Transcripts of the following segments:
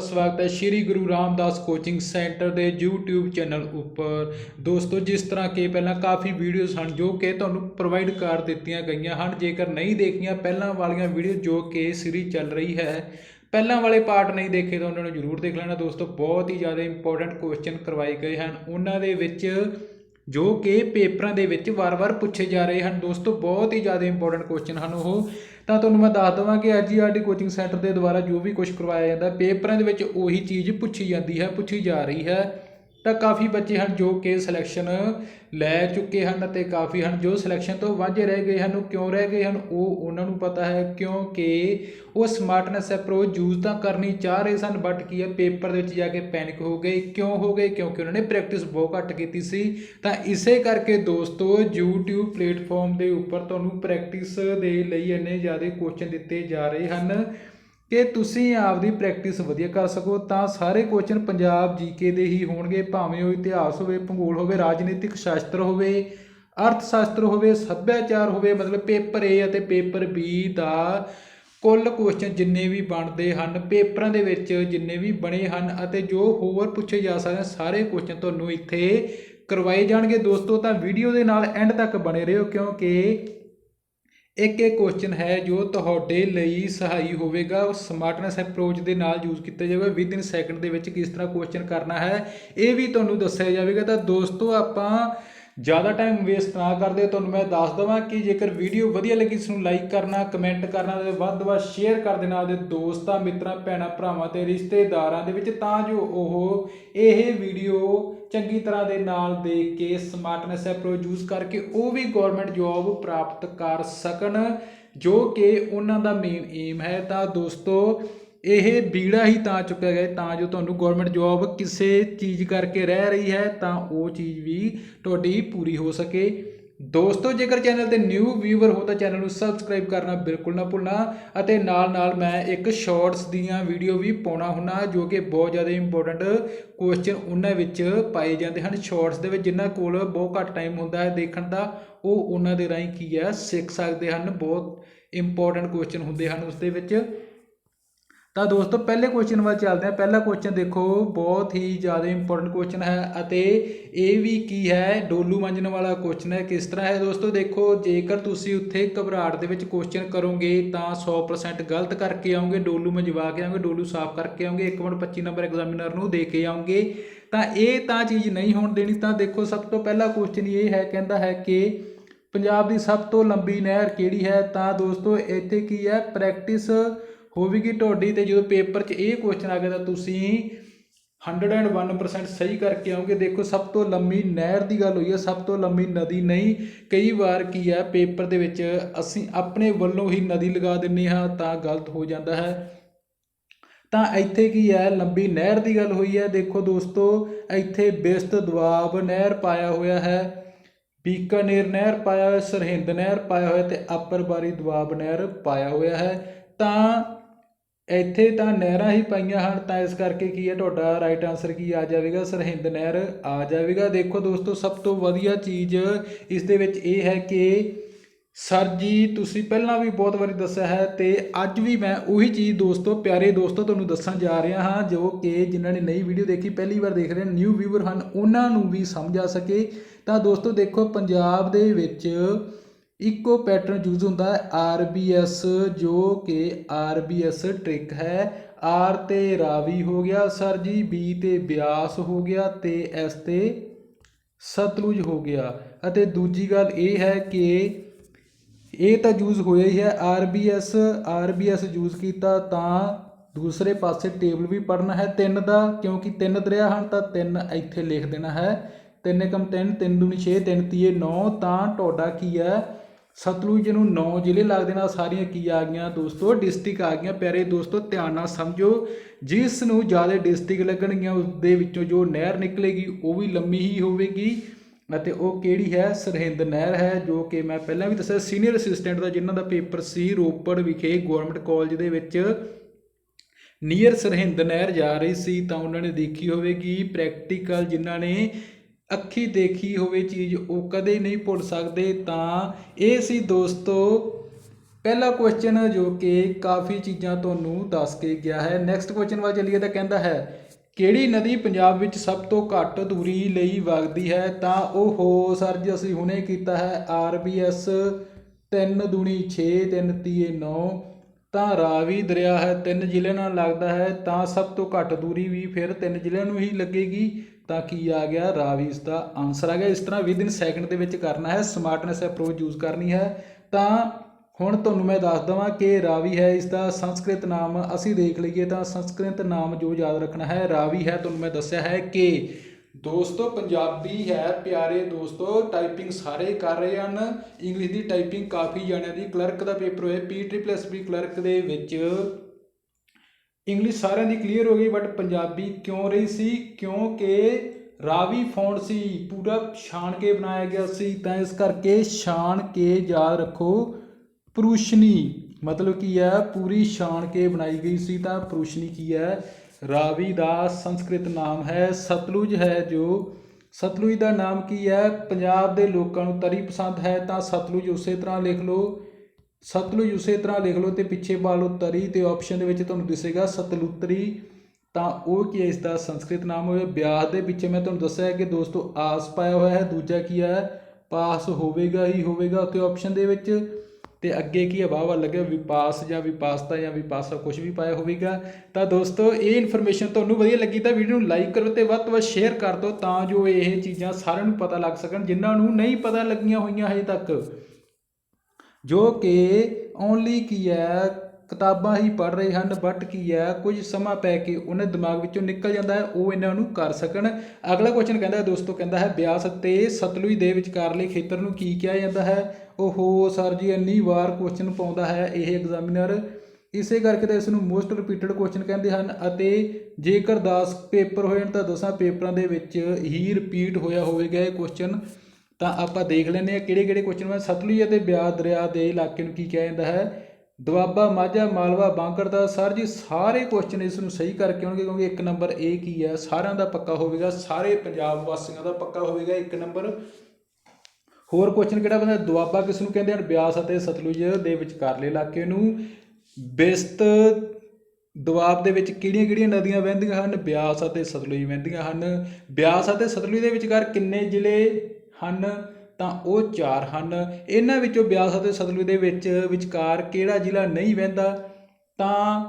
ਸਵਾਗਤ ਹੈ। Shri Guru Ramdas coaching centre ਦੇ YouTube ਚੈਨਲ ਉੱਪਰ। ਦੋਸਤੋ, ਜਿਸ ਤਰ੍ਹਾਂ ਕਿ ਪਹਿਲਾਂ ਕਾਫੀ ਵੀਡੀਓਜ਼ ਹਨ ਜੋ ਕਿ ਤੁਹਾਨੂੰ ਪ੍ਰੋਵਾਈਡ ਕਰ ਦਿੱਤੀਆਂ ਗਈਆਂ ਹਨ। ਜੇਕਰ ਨਹੀਂ ਦੇਖੀਆਂ, ਪਹਿਲਾਂ ਵਾਲੀਆਂ ਵੀਡੀਓ ਜੋ ਕਿ ਸੀਰੀਜ਼ ਚੱਲ ਰਹੀ ਹੈ, ਪਹਿਲਾਂ ਵਾਲੇ ਪਾਰਟ ਨਹੀਂ ਦੇਖੇ ਤਾਂ ਉਹਨਾਂ ਨੂੰ ਜ਼ਰੂਰ ਦੇਖ ਲੈਣਾ। ਦੋਸਤੋ, ਬਹੁਤ ਹੀ ਜ਼ਿਆਦਾ ਇੰਪੋਰਟੈਂਟ ਕੁਐਸਚਨ ਕਰਵਾਏ ਗਏ ਹਨ। ਉਹਨਾਂ ਦੇ ਵਿੱਚ ਜੋ ਕਿ ਪੇਪਰਾਂ ਦੇ ਵਿੱਚ ਵਾਰ-ਵਾਰ ਪੁੱਛੇ ਜਾ ਰਹੇ ਹਨ। ਦੋਸਤੋ, ਬਹੁਤ ਹੀ ਜ਼ਿਆਦਾ ਇੰਪੋਰਟੈਂਟ ਕੁਐਸਚਨ ਹਨ ਉਹ। ਤਾਂ ਤੁਹਾਨੂੰ ਮੈਂ ਦੱਸ ਦਵਾਂ ਕਿ ਐਜੀਆਰਡੀ ਕੋਚਿੰਗ ਸੈਂਟਰ ਦੇ ਦੁਆਰਾ ਜੋ ਵੀ ਕੁਝ ਕਰਵਾਇਆ ਜਾਂਦਾ, ਪੇਪਰਾਂ ਦੇ ਵਿੱਚ ਉਹੀ ਚੀਜ਼ ਪੁੱਛੀ ਜਾਂਦੀ ਹੈ, ਪੁੱਛੀ ਜਾ ਰਹੀ ਹੈ। ਤਾਂ ਕਾਫੀ ਬੱਚੇ ਹਨ ਜੋ ਕਿ ਸਿਲੈਕਸ਼ਨ ਲੈ ਚੁੱਕੇ ਹਨ ਅਤੇ ਕਾਫੀ ਹਨ ਜੋ ਸਿਲੈਕਸ਼ਨ ਤੋਂ ਵਾਂਝੇ ਰਹਿ ਗਏ ਹਨ, ਉਹ ਕਿਉਂ ਰਹਿ ਗਏ ਹਨ, ਉਹ ਉਹਨਾਂ ਨੂੰ ਪਤਾ ਹੈ ਕਿਉਂਕਿ ਉਹ ਸਮਾਰਟਨੈਸ ਅਪਰੋਚ ਯੂਜ਼ ਤਾਂ ਕਰਨੀ ਚਾਹ ਰਹੇ ਸਨ ਬਟ ਕੀ ਹੈ ਪੇਪਰ ਦੇ ਵਿੱਚ ਜਾ ਕੇ ਪੈਨਿਕ ਹੋ ਗਏ। ਕਿਉਂ ਹੋ ਗਏ? ਕਿਉਂਕਿ ਉਹਨਾਂ ਨੇ ਪ੍ਰੈਕਟਿਸ ਬਹੁਤ ਘੱਟ ਕੀਤੀ ਸੀ। ਤਾਂ ਇਸੇ ਕਰਕੇ ਦੋਸਤੋ, YouTube ਪਲੇਟਫਾਰਮ ਦੇ ਉੱਪਰ ਤੁਹਾਨੂੰ ਪ੍ਰੈਕਟਿਸ ਦੇ ਲਈ ਇੰਨੇ ਜ਼ਿਆਦਾ ਕੁਐਸਚਨ ਦਿੱਤੇ ਜਾ ਰਹੇ ਹਨ। ਕਿ ਤੁਸੀਂ ਆਪਦੀ ਪ੍ਰੈਕਟਿਸ ਵਧੀਆ ਕਰ ਸਕੋ, ਤਾਂ ਸਾਰੇ ਕੁਐਸਚਨ ਪੰਜਾਬ ਜੀਕੇ ਦੇ ਹੀ ਹੋਣਗੇ, ਭਾਵੇਂ ਉਹ ਇਤਿਹਾਸ ਹੋਵੇ, ਭੂਗੋਲ ਹੋਵੇ, ਰਾਜਨੀਤਿਕ ਸ਼ਾਸਤਰ ਹੋਵੇ ਅਰਥ ਸ਼ਾਸਤਰ ਹੋਵੇ, ਸੱਭਿਆਚਾਰ ਹੋਵੇ, ਮਤਲਬ ਪੇਪਰ A ਅਤੇ ਪੇਪਰ B ਦਾ ਕੁੱਲ ਕੁਐਸਚਨ ਜਿੰਨੇ ਵੀ ਬਣਦੇ ਹਨ, ਪੇਪਰਾਂ ਦੇ ਵਿੱਚ ਜਿੰਨੇ ਵੀ ਬਣੇ ਹਨ ਅਤੇ ਜੋ ਹੋਰ ਪੁੱਛੇ ਜਾ ਸਕਦੇ ਸਾਰੇ ਕੁਐਸਚਨ ਤੁਹਾਨੂੰ ਇੱਥੇ ਕਰਵਾਏ ਜਾਣਗੇ। ਦੋਸਤੋ, ਤਾਂ ਵੀਡੀਓ ਦੇ ਨਾਲ ਐਂਡ ਤੱਕ ਬਣੇ ਰਹੋ, ਕਿਉਂਕਿ ਇੱਕ ਇਹ ਕੁਐਸਚਨ ਹੈ ਜੋ ਤੁਹਾਡੇ ਲਈ ਸਹਾਈ ਹੋਵੇਗਾ। ਸਮਾਰਟਨੈਸ ਅਪਰੋਚ ਦੇ ਨਾਲ ਯੂਜ਼ ਕੀਤਾ ਜਾਵੇਗਾ ਵਿਦ ਇਨ ਸੈਕਿੰਡ ਦੇ ਵਿੱਚ ਕਿਸ ਤਰ੍ਹਾਂ ਕੁਐਸਚਨ ਕਰਨਾ ਹੈ, ਇਹ ਵੀ ਤੁਹਾਨੂੰ ਦੱਸਿਆ ਜਾਵੇਗਾ। ਤਾਂ ਦੋਸਤੋ, ਆਪਾਂ ਜ਼ਿਆਦਾ ਟਾਈਮ ਵੇਸਟ ਨਾ ਕਰਦੇ, ਤੁਹਾਨੂੰ ਮੈਂ ਦੱਸ ਦਵਾਂ ਕਿ ਜੇਕਰ ਵੀਡੀਓ ਵਧੀਆ ਲੱਗੀ, ਇਸ ਨੂੰ ਲਾਈਕ ਕਰਨਾ ਕਮੈਂਟ ਕਰਨਾ ਤੇ ਵੱਧ ਤੋਂ ਵੱਧ ਸ਼ੇਅਰ ਕਰ ਦੇਣਾ ਆਪਦੇ ਦੋਸਤਾਂ, ਮਿੱਤਰਾਂ, ਭੈਣਾਂ, ਭਰਾਵਾਂ ਤੇ ਰਿਸ਼ਤੇਦਾਰਾਂ ਦੇ ਵਿੱਚ ਤਾਂ ਜੋ ਉਹ ਇਹ ਵੀਡੀਓ ਚੰਗੀ ਤਰ੍ਹਾਂ ਦੇ ਨਾਲ ਦੇਖ ਕੇ ਸਮਾਰਟਨੈਸ ਅਪਰੋਚ ਯੂਜ਼ ਕਰਕੇ ਉਹ ਵੀ ਗਵਰਨਮੈਂਟ ਜੌਬ ਪ੍ਰਾਪਤ ਕਰ ਸਕਣ, ਜੋ ਕਿ ਉਹਨਾਂ ਦਾ ਮੇਨ ਏਮ ਹੈ। ਤਾਂ ਦੋਸਤੋ ਇਹ ਬੀੜਾ ਹੀ ਤਾਂ ਚੁੱਕਿਆ ਗਿਆ ਤਾਂ ਜੋ ਤੁਹਾਨੂੰ ਗਵਰਨਮੈਂਟ ਜੌਬ ਕਿਸੇ ਚੀਜ਼ ਕਰਕੇ ਰਹਿ ਰਹੀ ਹੈ, ਤਾਂ ਉਹ ਚੀਜ਼ ਵੀ ਤੁਹਾਡੀ ਪੂਰੀ ਹੋ ਸਕੇ। ਦੋਸਤੋ, ਜੇਕਰ ਚੈਨਲ ਤੇ ਨਿਊ ਵੀਵਰ ਹੋ ਤਾਂ ਚੈਨਲ ਨੂੰ ਸਬਸਕ੍ਰਾਈਬ ਕਰਨਾ ਬਿਲਕੁਲ ਨਾ ਭੁੱਲਣਾ ਅਤੇ ਨਾਲ ਨਾਲ ਮੈਂ ਇੱਕ ਸ਼ਾਰਟਸ ਦੀਆਂ ਵੀਡੀਓ ਵੀ ਪਾਉਣਾ ਹੁੰਦਾ, ਜੋ ਕਿ ਬਹੁਤ ਜ਼ਿਆਦਾ ਇੰਪੋਰਟੈਂਟ ਕੁਐਸਚਨ ਉਹਨਾਂ ਵਿੱਚ ਪਾਏ ਜਾਂਦੇ ਹਨ। ਸ਼ਾਰਟਸ ਦੇ ਵਿੱਚ ਜਿਨ੍ਹਾਂ ਕੋਲ ਬਹੁਤ ਘੱਟ ਟਾਈਮ ਹੁੰਦਾ ਹੈ ਦੇਖਣ ਦਾ, ਉਹ ਉਹਨਾਂ ਦੇ ਰਾਹੀਂ ਕੀ ਹੈ, ਸਿੱਖ ਸਕਦੇ ਹਨ। ਬਹੁਤ ਇੰਪੋਰਟੈਂਟ ਕੁਐਸਚਨ ਹੁੰਦੇ ਹਨ ਉਸ ਦੇ ਵਿੱਚ। ਤਾਂ ਦੋਸਤੋ, ਪਹਿਲੇ ਕੁਐਸਚਨ ਵੱਲ ਚੱਲਦੇ ਹਾਂ। ਪਹਿਲਾ ਕੁਐਸਚਨ ਦੇਖੋ, ਬਹੁਤ ਹੀ ਜ਼ਿਆਦਾ ਇੰਪੋਰਟੈਂਟ ਕੁਐਸਚਨ ਹੈ ਅਤੇ ਇਹ ਵੀ ਕੀ ਹੈ? ਡੋਲੂ ਮੰਜਣ ਵਾਲਾ ਕੁਐਸਚਨ ਹੈ। ਕਿਸ ਤਰ੍ਹਾਂ ਹੈ ਦੋਸਤੋ? ਦੇਖੋ, ਜੇਕਰ ਤੁਸੀਂ ਉੱਥੇ ਘਬਰਾਹਟ ਦੇ ਵਿੱਚ ਕੁਐਸਚਨ ਕਰੋਗੇ, ਤਾਂ 100% ਗਲਤ ਕਰਕੇ ਆਉਂਗੇ ਡੋਲੂ ਮੰਜਵਾ ਕੇ ਆਉਂਗੇ ਡੋਲੂ ਸਾਫ਼ ਕਰਕੇ ਆਉਂਗੇ 1 ਮਿੰਟ 25 ਨੰਬਰ ਐਗਜ਼ਾਮੀਨਰ ਨੂੰ ਦੇ ਕੇ ਆਉਂਗੇ ਤਾਂ ਇਹ ਤਾਂ ਚੀਜ਼ ਨਹੀਂ ਹੋਣ ਦੇਣੀ। ਤਾਂ ਦੇਖੋ, ਸਭ ਤੋਂ ਪਹਿਲਾ ਕੁਐਸਚਨ ਇਹ ਹੈ, ਕਹਿੰਦਾ ਹੈ ਕਿ ਪੰਜਾਬ ਦੀ ਸਭ ਤੋਂ ਲੰਬੀ ਨਹਿਰ ਕਿਹੜੀ ਹੈ? ਤਾਂ ਦੋਸਤੋ, ਇੱਥੇ ਕੀ ਹੈ? ਪ੍ਰੈਕਟਿਸ ਹੋਵੇਗੀ ਤੁਹਾਡੀ ਤੇ ਜਦੋਂ ਪੇਪਰ 'ਚ ਇਹ ਕੁਐਸਚਨ ਆ ਗਿਆ ਤਾਂ ਤੁਸੀਂ 101% ਸਹੀ ਕਰਕੇ ਆਉਂਗੇ ਦੇਖੋ, ਸਭ ਤੋਂ ਲੰਮੀ ਨਹਿਰ ਦੀ ਗੱਲ ਹੋਈ ਹੈ ਸਭ ਤੋਂ ਲੰਮੀ ਨਦੀ ਨਹੀਂ। ਕਈ ਵਾਰ ਕੀ ਹੈ ਪੇਪਰ ਦੇ ਵਿੱਚ ਅਸੀਂ ਆਪਣੇ ਵੱਲੋਂ ਹੀ ਨਦੀ ਲਗਾ ਦਿੰਨੇ ਹਾਂ, ਤਾਂ ਗਲਤ ਹੋ ਜਾਂਦਾ ਹੈ। ਤਾਂ ਇੱਥੇ ਕੀ ਹੈ ਲੰਬੀ ਨਹਿਰ ਦੀ ਗੱਲ ਹੋਈ ਹੈ ਦੇਖੋ ਦੋਸਤੋ, ਇੱਥੇ ਬਿਸਤ ਦੁਆਬ ਨਹਿਰ ਪਾਇਆ ਹੋਇਆ ਹੈ। ਬੀਕਾਨੇਰ ਨਹਿਰ ਪਾਇਆ ਹੋਇਆ, ਸਰਹਿੰਦ ਨਹਿਰ ਪਾਇਆ ਹੋਇਆ ਤੇ ਅੱਪਰ ਬਾਰੀ ਦੁਆਬ ਨਹਿਰ ਪਾਇਆ ਹੋਇਆ ਹੈ। ਤਾਂ ਇੱਥੇ ਤਾਂ ਨਹਿਰਾਂ ਹੀ ਪਾਈਆਂ ਹਨ, ਤਾਂ ਇਸ ਕਰਕੇ ਕੀ ਹੈ ਤੁਹਾਡਾ ਰਾਈਟ ਆਨਸਰ ਕੀ ਆ ਜਾਵੇਗਾ? ਸਰਹਿੰਦ ਨਹਿਰ ਆ ਜਾਵੇਗਾ। ਦੇਖੋ ਦੋਸਤੋ, ਸਭ ਤੋਂ ਵਧੀਆ ਚੀਜ਼ ਇਸ ਦੇ ਵਿੱਚ ਇਹ ਹੈ ਕਿ ਸਰ ਜੀ, ਤੁਸੀਂ ਪਹਿਲਾਂ ਵੀ ਬਹੁਤ ਵਾਰੀ ਦੱਸਿਆ ਹੈ ਤੇ ਅੱਜ ਵੀ ਮੈਂ ਉਹੀ ਚੀਜ਼ ਦੋਸਤੋ, ਪਿਆਰੇ ਦੋਸਤੋ, ਤੁਹਾਨੂੰ ਦੱਸਣ ਜਾ ਰਿਹਾ ਹਾਂ, ਜੋ ਕਿ ਜਿਨ੍ਹਾਂ ਨੇ ਨਈ ਵੀਡੀਓ ਦੇਖੀ, ਪਹਿਲੀ ਵਾਰ ਦੇਖ ਰਹੇ ਨਿਊ ਵੀਵਰ ਹਨ, ਉਹਨਾਂ ਨੂੰ ਵੀ ਸਮਝ ਆ ਸਕੇ। ਤਾਂ ਦੋਸਤੋ, ਦੇਖੋ ਪੰਜਾਬ ਦੇ ਵਿੱਚ ਇੱਕੋ ਪੈਟਰਨ ਯੂਜ਼ ਹੁੰਦਾ ਹੈ ਆਰਬੀਐਸ ਜੋ ਕਿ ਆਰਬੀਐਸ ਟ੍ਰਿਕ ਹੈ। ਆਰ ਤੇ ਰਾਵੀ ਹੋ ਗਿਆ, ਸਰ ਜੀ। ਬੀ ਤੇ ਬਿਆਸ ਹੋ ਗਿਆ ਤੇ ਐਸ ਤੇ ਸਤਲੁਜ ਹੋ ਗਿਆ। ਅਤੇ ਦੂਜੀ ਗੱਲ ਇਹ ਹੈ ਕਿ ਇਹ ਤਾਂ ਯੂਜ਼ ਹੋਇਆ ਹੀ ਹੈ। ਆਰਬੀਐਸ ਆਰਬੀਐਸ ਯੂਜ਼ ਕੀਤਾ ਤਾਂ ਦੂਸਰੇ ਪਾਸੇ ਟੇਬਲ ਵੀ ਪੜਨਾ ਹੈ ਤਿੰਨ ਦਾ, ਕਿਉਂਕਿ ਤਿੰਨ ਦਰਿਆ ਹਨ, ਤਾਂ ਤਿੰਨ ਇੱਥੇ ਲਿਖ ਦੇਣਾ ਹੈ। ਤਿੰਨ ਕਮ ਤਿੰਨ ਤਿੰਨ ਦੂਣੀ 6 ਤਿੰਨ ਤੀਏ 9 ਤਾਂ ਤੁਹਾਡਾ ਕੀ ਹੈ? ਸਤਲੁਜ ਨੂੰ 9 ਜ਼ਿਲ੍ਹੇ ਲੱਗਦੇ ਨਾਲ ਸਾਰੀਆਂ ਕੀ ਆ ਗਈਆਂ ਦੋਸਤੋ? ਡਿਸਟ੍ਰਿਕਟ ਆ ਗਈਆਂ। ਪਿਆਰੇ ਦੋਸਤੋ, ਧਿਆਨ ਨਾਲ ਸਮਝੋ। ਜਿਸ ਨੂੰ ਜ਼ਿਆਦਾ ਡਿਸਟ੍ਰਿਕਟ ਲੱਗਣਗੀਆਂ ਉਸ ਦੇ ਵਿੱਚੋਂ ਜੋ ਨਹਿਰ ਨਿਕਲੇਗੀ, ਉਹ ਵੀ ਲੰਮੀ ਹੀ ਹੋਵੇਗੀ। ਅਤੇ ਉਹ ਕਿਹੜੀ ਹੈ? ਸਰਹਿੰਦ ਨਹਿਰ ਹੈ, ਜੋ ਕਿ ਮੈਂ ਪਹਿਲਾਂ ਵੀ ਦੱਸਿਆ ਸੀਨੀਅਰ ਅਸਿਸਟੈਂਟ ਦਾ ਜਿਨ੍ਹਾਂ ਦਾ ਪੇਪਰ ਸੀ ਰੋਪੜ ਵਿਖੇ ਗਵਰਨਮੈਂਟ ਕਾਲਜ ਦੇ ਵਿੱਚ। ਨੀਅਰ ਸਰਹਿੰਦ ਨਹਿਰ ਜਾ ਰਹੀ ਸੀ, ਤਾਂ ਉਹਨਾਂ ਨੇ ਦੇਖੀ ਹੋਵੇਗੀ ਪ੍ਰੈਕਟੀਕਲ ਜਿਨ੍ਹਾਂ ਨੇ ਅੱਖੀ ਦੇਖੀ ਹੋਵੇ ਚੀਜ਼ ਉਹ ਕਦੇ ਨਹੀਂ ਭੁੱਲ ਸਕਦੇ, ਤਾਂ ਇਹ ਸੀ ਦੋਸਤੋ ਪਹਿਲਾ ਕੁਐਸਚਨ ਜੋ ਕਿ ਕਾਫੀ ਚੀਜ਼ਾਂ ਤੁਹਾਨੂੰ ਦੱਸ ਕੇ ਗਿਆ ਹੈ। ਨੈਕਸਟ ਕੁਐਸਚਨ ਵੱਲ ਚੱਲੀਏ ਤਾਂ ਕਹਿੰਦਾ ਹੈ, ਕਿਹੜੀ ਨਦੀ ਪੰਜਾਬ ਵਿੱਚ ਸਭ ਤੋਂ ਘੱਟ ਦੂਰੀ ਲਈ ਵਗਦੀ ਹੈ? ਤਾਂ ਉਹ ਹੋ ਸਰ ਜੀ, ਅਸੀਂ ਹੁਣੇ ਕੀਤਾ ਹੈ ਆਰਬੀਐਸ 3 ਦੂਣੀ 6 3 ਤੀਏ 9 ਤਾਂ ਰਾਵੀ ਦਰਿਆ ਹੈ, ਤਿੰਨ ਜ਼ਿਲ੍ਹਿਆਂ ਨਾਲ ਲੱਗਦਾ ਹੈ, ਤਾਂ ਸਭ ਤੋਂ ਘੱਟ ਦੂਰੀ ਵੀ ਫਿਰ ਤਿੰਨ ਜ਼ਿਲ੍ਹਿਆਂ ਨੂੰ ਹੀ ਲੱਗੇਗੀ। ਤਾਂ ਕੀ ਆ ਗਿਆ? ਰਾਵੀ ਇਸ ਦਾ ਆਨਸਰ ਆ ਗਿਆ। ਇਸ ਤਰ੍ਹਾਂ ਵਿਦਿਨ ਸੈਕਿੰਡ ਦੇ ਵਿੱਚ ਕਰਨਾ ਹੈ। ਸਮਾਰਟਨੈਸ ਅਪਰੋਚ ਯੂਜ਼ ਕਰਨੀ ਹੈ। ਤਾਂ ਹੁਣ ਤੁਹਾਨੂੰ ਮੈਂ ਦੱਸ ਦਵਾਂ ਕਿ ਰਾਵੀ ਹੈ ਇਸ ਦਾ ਸੰਸਕ੍ਰਿਤ ਨਾਮ। ਅਸੀਂ ਦੇਖ ਲਈਏ ਤਾਂ ਸੰਸਕ੍ਰਿਤ ਨਾਮ ਜੋ ਯਾਦ ਰੱਖਣਾ ਹੈ, ਰਾਵੀ ਹੈ। ਤੁਹਾਨੂੰ ਮੈਂ ਦੱਸਿਆ ਹੈ ਕਿ ਦੋਸਤੋ, ਪੰਜਾਬੀ ਹੈ। ਪਿਆਰੇ ਦੋਸਤੋ ਟਾਈਪਿੰਗ ਸਾਰੇ ਕਰ ਰਹੇ ਹਨ। ਇੰਗਲਿਸ਼ ਦੀ ਟਾਈਪਿੰਗ ਕਾਫੀ ਜਾਣਿਆਂ ਦੀ ਕਲਰਕ ਦਾ ਪੇਪਰ ਹੋਇਆ। P triple S B clerk ਦੇ ਵਿੱਚ ਇੰਗਲਿਸ਼ ਸਾਰਿਆਂ ਦੀ ਕਲੀਅਰ ਹੋ ਗਈ ਬਟ ਪੰਜਾਬੀ ਕਿਉਂ ਰਹੀ ਸੀ? ਕਿਉਂਕਿ ਰਾਵੀ ਫੌਂਟ ਸੀ, ਪੂਰਾ ਛਾਣ ਕੇ ਬਣਾਇਆ ਗਿਆ ਸੀ, ਤਾਂ ਇਸ ਕਰਕੇ ਛਾਣ ਕੇ ਯਾਦ ਰੱਖੋ, ਪਰੂਸ਼ਨੀ, ਮਤਲਬ ਕੀ ਹੈ, ਪੂਰੀ ਛਾਣ ਕੇ ਬਣਾਈ ਗਈ ਸੀ, ਤਾਂ ਪਰੂਸ਼ਨੀ ਕੀ ਹੈ? ਰਾਵੀ ਦਾ ਸੰਸਕ੍ਰਿਤ ਨਾਮ ਹੈ ਸਤਲੁਜ ਹੈ, ਜੋ ਸਤਲੁਜ ਦਾ ਨਾਮ ਕੀ ਹੈ? ਪੰਜਾਬ ਦੇ ਲੋਕਾਂ ਨੂੰ ਤਰੀ ਪਸੰਦ ਹੈ, ਤਾਂ ਸਤਲੁਜ ਉਸੇ ਤਰ੍ਹਾਂ ਲਿਖ ਲਓ। ਸਤਲੁਜ ਉਸੇ ਤਰ੍ਹਾਂ ਲਿਖ ਲਓ ਤੇ ਪਿੱਛੇ ਪਾ ਲਓ ਤਰੀ ਤੇ ਆਪਸ਼ਨ ਦੇ ਵਿੱਚ ਤੁਹਾਨੂੰ ਦਿਸੇਗਾ ਸਤਲੁਤਰੀ। ਤਾਂ ਉਹ ਕੀ ਹੈ ਇਸ ਦਾ ਸੰਸਕ੍ਰਿਤ ਨਾਮ ਹੋਇਆ ਬਿਆਸ ਦੇ ਪਿੱਛੇ। ਮੈਂ ਤੁਹਾਨੂੰ ਦੱਸਿਆ ਹੈ ਕਿ ਦੋਸਤੋ ਆਸ ਪਾਇਆ ਹੋਇਆ ਹੈ, ਦੂਜਾ ਕੀ ਹੈ? ਪਾਸ ਹੋਵੇਗਾ ਹੀ ਹੋਵੇਗਾ ਉੱਤੇ ਆਪਸ਼ਨ ਦੇ ਵਿੱਚ। ਤੇ ਅੱਗੇ ਕੀ ਹਵਾ ਵੱਲ ਲੱਗਿਆ ਵਿਪਾਸ ਜਾਂ ਵਿਪਾਸਤਾ ਜਾਂ ਵਿਪਾਸਾ ਕੁਝ ਵੀ ਪਾਇਆ ਹੋਵੇਗਾ। ਤਾਂ ਦੋਸਤੋ ਇਹ ਇਨਫੋਰਮੇਸ਼ਨ ਤੁਹਾਨੂੰ ਵਧੀਆ ਲੱਗੀ ਤਾਂ ਵੀਡੀਓ ਨੂੰ ਲਾਈਕ ਕਰੋ ਤੇ ਵੱਧ ਤੋਂ ਵੱਧ ਸ਼ੇਅਰ ਕਰ ਦਿਓ ਤਾਂ ਜੋ ਇਹ ਚੀਜ਼ਾਂ ਸਾਰਿਆਂ ਨੂੰ ਪਤਾ ਲੱਗ ਸਕਣ, ਜਿਨ੍ਹਾਂ ਨੂੰ ਨਹੀਂ ਪਤਾ ਲੱਗੀਆਂ ਹੋਈਆਂ ਹਜੇ ਤੱਕ। ਜੋ ਕਿ ਓਨਲੀ ਕੀ ਹੈ, ਕਿਤਾਬਾਂ ਹੀ ਪੜ੍ਹ ਰਹੇ ਹਨ ਬਟ ਕੀ ਹੈ, ਕੁਝ ਸਮਾਂ ਪੈ ਕੇ ਉਹਨਾਂ ਦਿਮਾਗ ਵਿੱਚੋਂ ਨਿਕਲ ਜਾਂਦਾ ਹੈ, ਉਹ ਇਹਨਾਂ ਨੂੰ ਕਰ ਸਕਣ। ਅਗਲਾ ਕੁਐਸਚਨ ਕਹਿੰਦਾ ਹੈ, ਦੋਸਤੋ ਕਹਿੰਦਾ ਹੈ, ਬਿਆਸ ਅਤੇ ਸਤਲੁਜ ਦੇ ਵਿਚਕਾਰਲੇ ਖੇਤਰ ਨੂੰ ਕੀ ਕਿਹਾ ਜਾਂਦਾ ਹੈ? ਓਹੋ ਸਰ ਜੀ, ਇੰਨੀ ਵਾਰ ਕੁਐਸਚਨ ਪਾਉਂਦਾ ਹੈ ਇਹ ਐਗਜ਼ਾਮੀਨਰ ਇਸੇ ਕਰਕੇ ਤਾਂ ਇਸ ਨੂੰ ਮੋਸਟ ਰਿਪੀਟਡ ਕੁਐਸਚਨ ਕਹਿੰਦੇ ਹਨ ਅਤੇ ਜੇਕਰ 10 ਪੇਪਰ ਹੋਣ ਤਾਂ 10 ਪੇਪਰਾਂ ਦੇ ਵਿੱਚ ਹੀ ਰਿਪੀਟ ਹੋਇਆ ਹੋਵੇਗਾ ਇਹ ਕੁਐਸਚਨ ਤਾਂ ਆਪਾਂ ਦੇਖ ਲੈਂਦੇ ਆ ਕਿਹੜੇ ਕਿਹੜੇ ਕੁਐਸਚਨ ਮੈਂ ਸਤਲੁਜ ਅਤੇ ਬਿਆਸ ਦਰਿਆ ਦੇ ਇਲਾਕੇ ਨੂੰ ਕੀ ਕਿਹਾ ਜਾਂਦਾ ਹੈ? ਦੁਆਬਾ, ਮਾਝਾ, ਮਾਲਵਾ, ਬਾਂਕਰ ਦਾ ਸਰ ਜੀ, ਸਾਰੇ ਕੁਐਸਚਨ ਇਸ ਨੂੰ ਸਹੀ ਕਰਕੇ ਆਉਣਗੇ ਕਿਉਂਕਿ ਇੱਕ ਨੰਬਰ ਇਹ ਕੀ ਹੈ? ਸਾਰਿਆਂ ਦਾ ਪੱਕਾ ਹੋਵੇਗਾ, ਸਾਰੇ ਪੰਜਾਬ ਵਾਸੀਆਂ ਦਾ ਪੱਕਾ ਹੋਵੇਗਾ, ਇੱਕ ਨੰਬਰ ਹੋਰ ਕੁਐਸਚਨ ਕਿਹੜਾ ਬੰਦਾ ਦੁਆਬਾ ਕਿਸ ਨੂੰ ਕਹਿੰਦੇ ਹਨ? ਬਿਆਸ ਅਤੇ ਸਤਲੁਜ ਦੇ ਵਿਚਕਾਰਲੇ ਇਲਾਕੇ ਨੂੰ। ਬਿਸਤ ਦੁਆਬ ਦੇ ਵਿੱਚ ਕਿਹੜੀਆਂ-ਕਿਹੜੀਆਂ ਨਦੀਆਂ ਵਹਿੰਦੀਆਂ ਹਨ? ਬਿਆਸ ਅਤੇ ਸਤਲੁਜ ਵਹਿੰਦੀਆਂ ਹਨ। ਬਿਆਸ ਅਤੇ ਸਤਲੁਜ ਦੇ ਵਿਚਕਾਰ ਕਿੰਨੇ ਜ਼ਿਲ੍ਹੇ ਹਨ, ਤਾਂ ਉਹ ਚਾਰ ਹਨ। ਇਹਨਾਂ ਵਿੱਚੋਂ ਬਿਆਸ ਅਤੇ ਸਤਲੁਜ ਦੇ ਵਿੱਚ ਵਿਚਕਾਰ ਕਿਹੜਾ ਜ਼ਿਲ੍ਹਾ ਨਹੀਂ ਵਹਿੰਦਾ, ਤਾਂ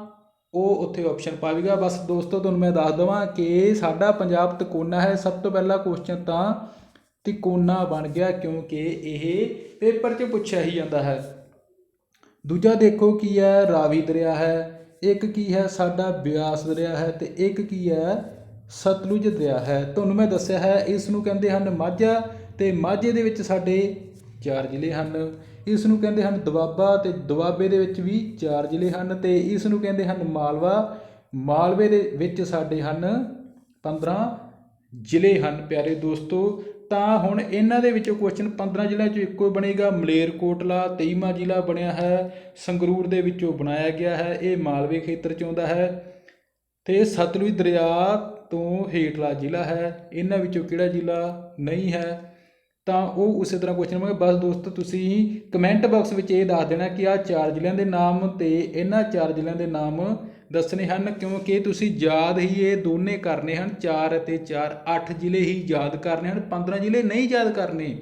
ਉਹ ਉੱਥੇ ਆਪਸ਼ਨ ਪਾਵੇਗਾ। ਬਸ ਦੋਸਤੋ, ਤੁਹਾਨੂੰ ਮੈਂ ਦੱਸ ਦਵਾਂ ਕਿ ਸਾਡਾ ਪੰਜਾਬ ਤਿਕੋਨਾ ਹੈ। ਸਭ ਤੋਂ ਪਹਿਲਾ ਕੁਐਸਚਨ ਤਾਂ ਤਿਕੋਨਾ ਬਣ ਗਿਆ, ਕਿਉਂਕਿ ਇਹ ਪੇਪਰ 'ਚ ਪੁੱਛਿਆ ਹੀ ਜਾਂਦਾ ਹੈ। ਦੂਜਾ ਦੇਖੋ ਕੀ ਹੈ, ਰਾਵੀ ਦਰਿਆ ਹੈ। ਇੱਕ ਕੀ ਹੈ, ਸਾਡਾ ਬਿਆਸ ਦਰਿਆ ਹੈ ਤੇ ਇੱਕ ਕੀ ਹੈ ਸਤਲੁਜ ਦਰਿਆ ਹੈ। ਤੁਹਾਨੂੰ ਮੈਂ ਦੱਸਿਆ ਹੈ ਇਸ ਨੂੰ ਕਹਿੰਦੇ ਹਨ ਮਾਝਾ ਤੇ ਮਾਝੇ ਦੇ ਵਿੱਚ ਸਾਡੇ ਚਾਰ ਜ਼ਿਲ੍ਹੇ ਹਨ। ਇਸ ਨੂੰ ਕਹਿੰਦੇ ਹਨ ਦੁਆਬਾ ਤੇ ਦੁਆਬੇ ਦੇ ਵਿੱਚ ਵੀ ਚਾਰ ਜ਼ਿਲ੍ਹੇ ਹਨ ਤੇ ਇਸ ਨੂੰ ਕਹਿੰਦੇ ਹਨ ਮਾਲਵਾ। ਮਾਲਵੇ ਦੇ ਵਿੱਚ ਸਾਡੇ ਹਨ 15 ਜ਼ਿਲ੍ਹੇ ਹਨ ਪਿਆਰੇ ਦੋਸਤੋ। ਤਾਂ ਹੁਣ ਇਹਨਾਂ ਦੇ ਵਿੱਚੋਂ ਕੁਐਸਚਨ 15 ਜ਼ਿਲ੍ਹਿਆਂ ਚੋਂ ਇੱਕੋ ਬਣੇਗਾ। ਮਲੇਰਕੋਟਲਾ 23ਵਾਂ ਜ਼ਿਲ੍ਹਾ ਬਣਿਆ ਹੈ। ਸੰਗਰੂਰ ਦੇ ਵਿੱਚੋਂ ਬਣਾਇਆ ਗਿਆ ਹੈ। ਇਹ ਮਾਲਵੇ ਖੇਤਰ ਚ ਆਉਂਦਾ ਹੈ। ਤੇ ਸਤਲੁਜ ਦਰਿਆ ਤੋਂ ਹੇਠਲਾ ਜ਼ਿਲ੍ਹਾ ਹੈ, ਇਹਨਾਂ ਵਿੱਚੋਂ ਕਿਹੜਾ ਜ਼ਿਲ੍ਹਾ ਨਹੀਂ ਹੈ, ਤਾਂ ਉਹ ਉਸੇ ਤਰ੍ਹਾਂ ਕੁਐਸਚਨ ਮੈਂ ਬਸ ਦੋਸਤੋ, ਤੁਸੀਂ ਕਮੈਂਟ ਬਾਕਸ ਵਿੱਚ ਇਹ ਦੱਸ ਦੇਣਾ ਕਿ ਆਹ ਚਾਰ ਜ਼ਿਲ੍ਹਿਆਂ ਦੇ ਨਾਮ ਤੇ ਇਹਨਾਂ ਚਾਰ ਜ਼ਿਲ੍ਹਿਆਂ ਦੇ ਨਾਮ ਦੱਸਣੇ ਹਨ, ਕਿਉਂਕਿ ਤੁਸੀਂ ਯਾਦ ਹੀ ਇਹ ਦੋਨੇ ਕਰਨੇ ਹਨ। 4 ਅਤੇ 4 8 ਜ਼ਿਲ੍ਹੇ ਹੀ ਯਾਦ ਕਰਨੇ ਹਨ 15 ਜ਼ਿਲ੍ਹੇ ਨਹੀਂ ਯਾਦ ਕਰਨੇ।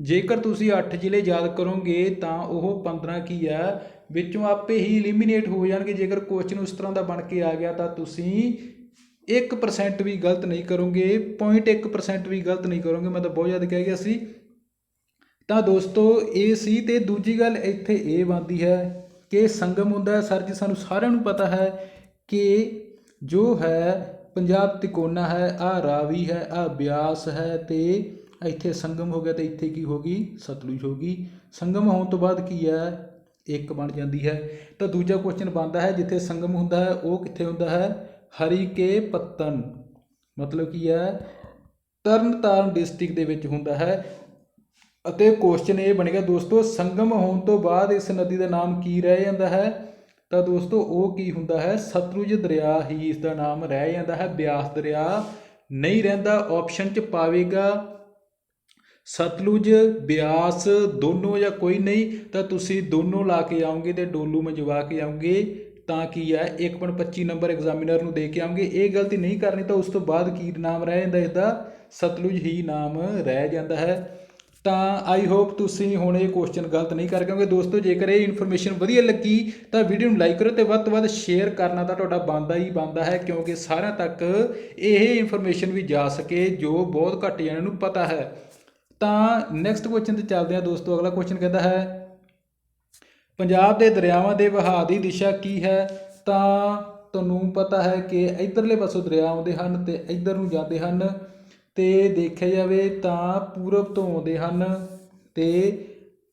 ਜੇਕਰ ਤੁਸੀਂ 8 ਜ਼ਿਲ੍ਹੇ ਯਾਦ ਕਰੋਗੇ, ਤਾਂ ਉਹ 15 ਕੀ ਹੈ? ਵਿੱਚੋਂ ਆਪੇ ਹੀ ਐਲੀਮੀਨੇਟ ਹੋ ਜਾਣਗੇ। ਜੇਕਰ ਕੁਐਸਚਨ ਉਸ ਤਰ੍ਹਾਂ ਦਾ ਬਣ ਕੇ ਆ ਗਿਆ, ਤਾਂ ਤੁਸੀਂ 1% ਵੀ ਗਲਤ ਨਹੀਂ ਕਰੋਗੇ 0.1% ਵੀ ਗਲਤ ਨਹੀਂ ਕਰੋਗੇ, ਮੈਂ ਤਾਂ ਬਹੁਤ ਜ਼ਿਆਦਾ ਕਹਿ ਗਿਆ ਸੀ। ਤਾਂ ਦੋਸਤੋ, ਇਹ ਸੀ ਤੇ ਦੂਜੀ ਗੱਲ ਇੱਥੇ ਇਹ ਬਣਦੀ ਹੈ ਕਿ ਸੰਗਮ ਹੁੰਦਾ ਸਰ ਜੀ, ਸਾਨੂੰ ਸਾਰਿਆਂ ਨੂੰ ਪਤਾ ਹੈ ਕਿ ਜੋ ਹੈ, ਪੰਜਾਬ ਤਿਕੋਨਾ ਹੈ ਆ ਰਾਵੀ ਹੈ ਆ ਬਿਆਸ ਹੈ ਤੇ ਇੱਥੇ ਸੰਗਮ ਹੋ ਗਿਆ ਤੇ ਇੱਥੇ ਕੀ ਹੋ ਗਈ? ਸਤਲੁਜ ਹੋ ਗਈ। ਸੰਗਮ ਹੋਣ ਤੋਂ ਬਾਅਦ ਕੀ ਹੈ? ਇੱਕ ਬਣ ਜਾਂਦੀ ਹੈ। ਤਾਂ ਦੂਜਾ ਕੁਐਸਚਨ ਬਣਦਾ ਹੈ, ਜਿੱਥੇ ਸੰਗਮ ਹੁੰਦਾ ਹੈ, ਉਹ ਕਿੱਥੇ ਹੁੰਦਾ ਹੈ? ਹਰੀ ਕੇ ਪੱਤਨ। ਮਤਲਬ ਕੀ ਹੈ? ਤਰਨਤਾਰਨ ਡਿਸਟ੍ਰਿਕਟ ਦੇ ਵਿੱਚ ਹੁੰਦਾ ਹੈ। ਅਤੇ ਕੁਐਸਚਨ ਇਹ ਬਣੇਗਾ, ਦੋਸਤੋ, ਸੰਗਮ ਹੋਣ ਤੋਂ ਬਾਅਦ ਇਸ ਨਦੀ ਦਾ ਨਾਮ ਕੀ ਰਹਿ ਜਾਂਦਾ ਹੈ? ਤਾਂ ਦੋਸਤੋ, ਉਹ ਕੀ ਹੁੰਦਾ ਹੈ? ਸਤਲੁਜ ਦਰਿਆ ਹੀ ਇਸ ਦਾ ਨਾਮ ਰਹਿ ਜਾਂਦਾ ਹੈ। ਬਿਆਸ ਦਰਿਆ ਨਹੀਂ ਰਹਿੰਦਾ ਆਪਸ਼ਨ ਚ ਪਾਵੇਗਾ ਸਤਲੁਜ, ਬਿਆਸ, ਦੋਨੋਂ ਜਾਂ ਕੋਈ ਨਹੀਂ, ਤਾਂ ਤੁਸੀਂ ਦੋਨੋਂ ਲਾ ਕੇ ਆਉਂਗੇ ਤੇ ਡੋਲੂ ਮੰਜਵਾ ਕੇ ਆਉਂਗੇ ਤਾਂ ਕੀ ਹੈ? 1.25 ਨੰਬਰ ਐਗਜ਼ਾਮੀਨਰ ਨੂੰ ਦੇ ਕੇ ਆਓਗੇ ਇਹ ਗਲਤੀ ਨਹੀਂ ਕਰਨੀ ਤਾਂ ਉਸ ਤੋਂ ਬਾਅਦ ਕੀ ਨਾਮ ਰਹਿ ਜਾਂਦਾ? ਇਹਦਾ ਸਤਲੁਜ ਹੀ ਨਾਮ ਰਹਿ ਜਾਂਦਾ ਹੈ। ਤਾਂ ਆਈ ਹੋਪ ਤੁਸੀਂ ਹੁਣ ਇਹ ਕੁਐਸਚਨ ਗਲਤ ਨਹੀਂ ਕਰ ਕਿਉਂਕਿ ਦੋਸਤੋ, ਜੇਕਰ ਇਹ ਇਨਫੋਰਮੇਸ਼ਨ ਵਧੀਆ ਲੱਗੀ, ਤਾਂ ਵੀਡੀਓ ਨੂੰ ਲਾਈਕ ਕਰੋ ਤੇ ਵੱਧ ਤੋਂ ਵੱਧ ਸ਼ੇਅਰ ਕਰਨਾ ਤਾਂ ਤੁਹਾਡਾ ਬਣਦਾ ਹੀ ਬਣਦਾ ਹੈ, ਕਿਉਂਕਿ ਸਾਰਿਆਂ ਤੱਕ ਇਹ ਇਨਫੋਰਮੇਸ਼ਨ ਵੀ ਜਾ ਸਕੇ, ਜੋ ਬਹੁਤ ਘੱਟ ਜਣਿਆਂ ਨੂੰ ਪਤਾ ਹੈ। ਤਾਂ ਨੈਕਸਟ ਕੁਐਸਚਨ ਤੇ ਚੱਲਦੇ ਹਾਂ ਦੋਸਤੋ। ਅਗਲਾ ਕੁਐਸਚਨ ਕਹਿੰਦਾ ਹੈ ਪੰਜਾਬ ਦੇ ਦਰਿਆਵਾਂ ਦੇ ਵਹਾਅ ਦੀ ਦਿਸ਼ਾ ਕੀ ਹੈ? ਤਾਂ ਤੁਹਾਨੂੰ ਪਤਾ ਹੈ ਕਿ ਇਧਰਲੇ ਪਾਸੋਂ ਦਰਿਆ ਆਉਂਦੇ ਹਨ ਤੇ ਇਧਰ ਨੂੰ ਜਾਂਦੇ ਹਨ ਤੇ ਦੇਖਿਆ ਜਾਵੇ ਤਾਂ ਪੂਰਬ ਤੋਂ ਆਉਂਦੇ ਹਨ ਤੇ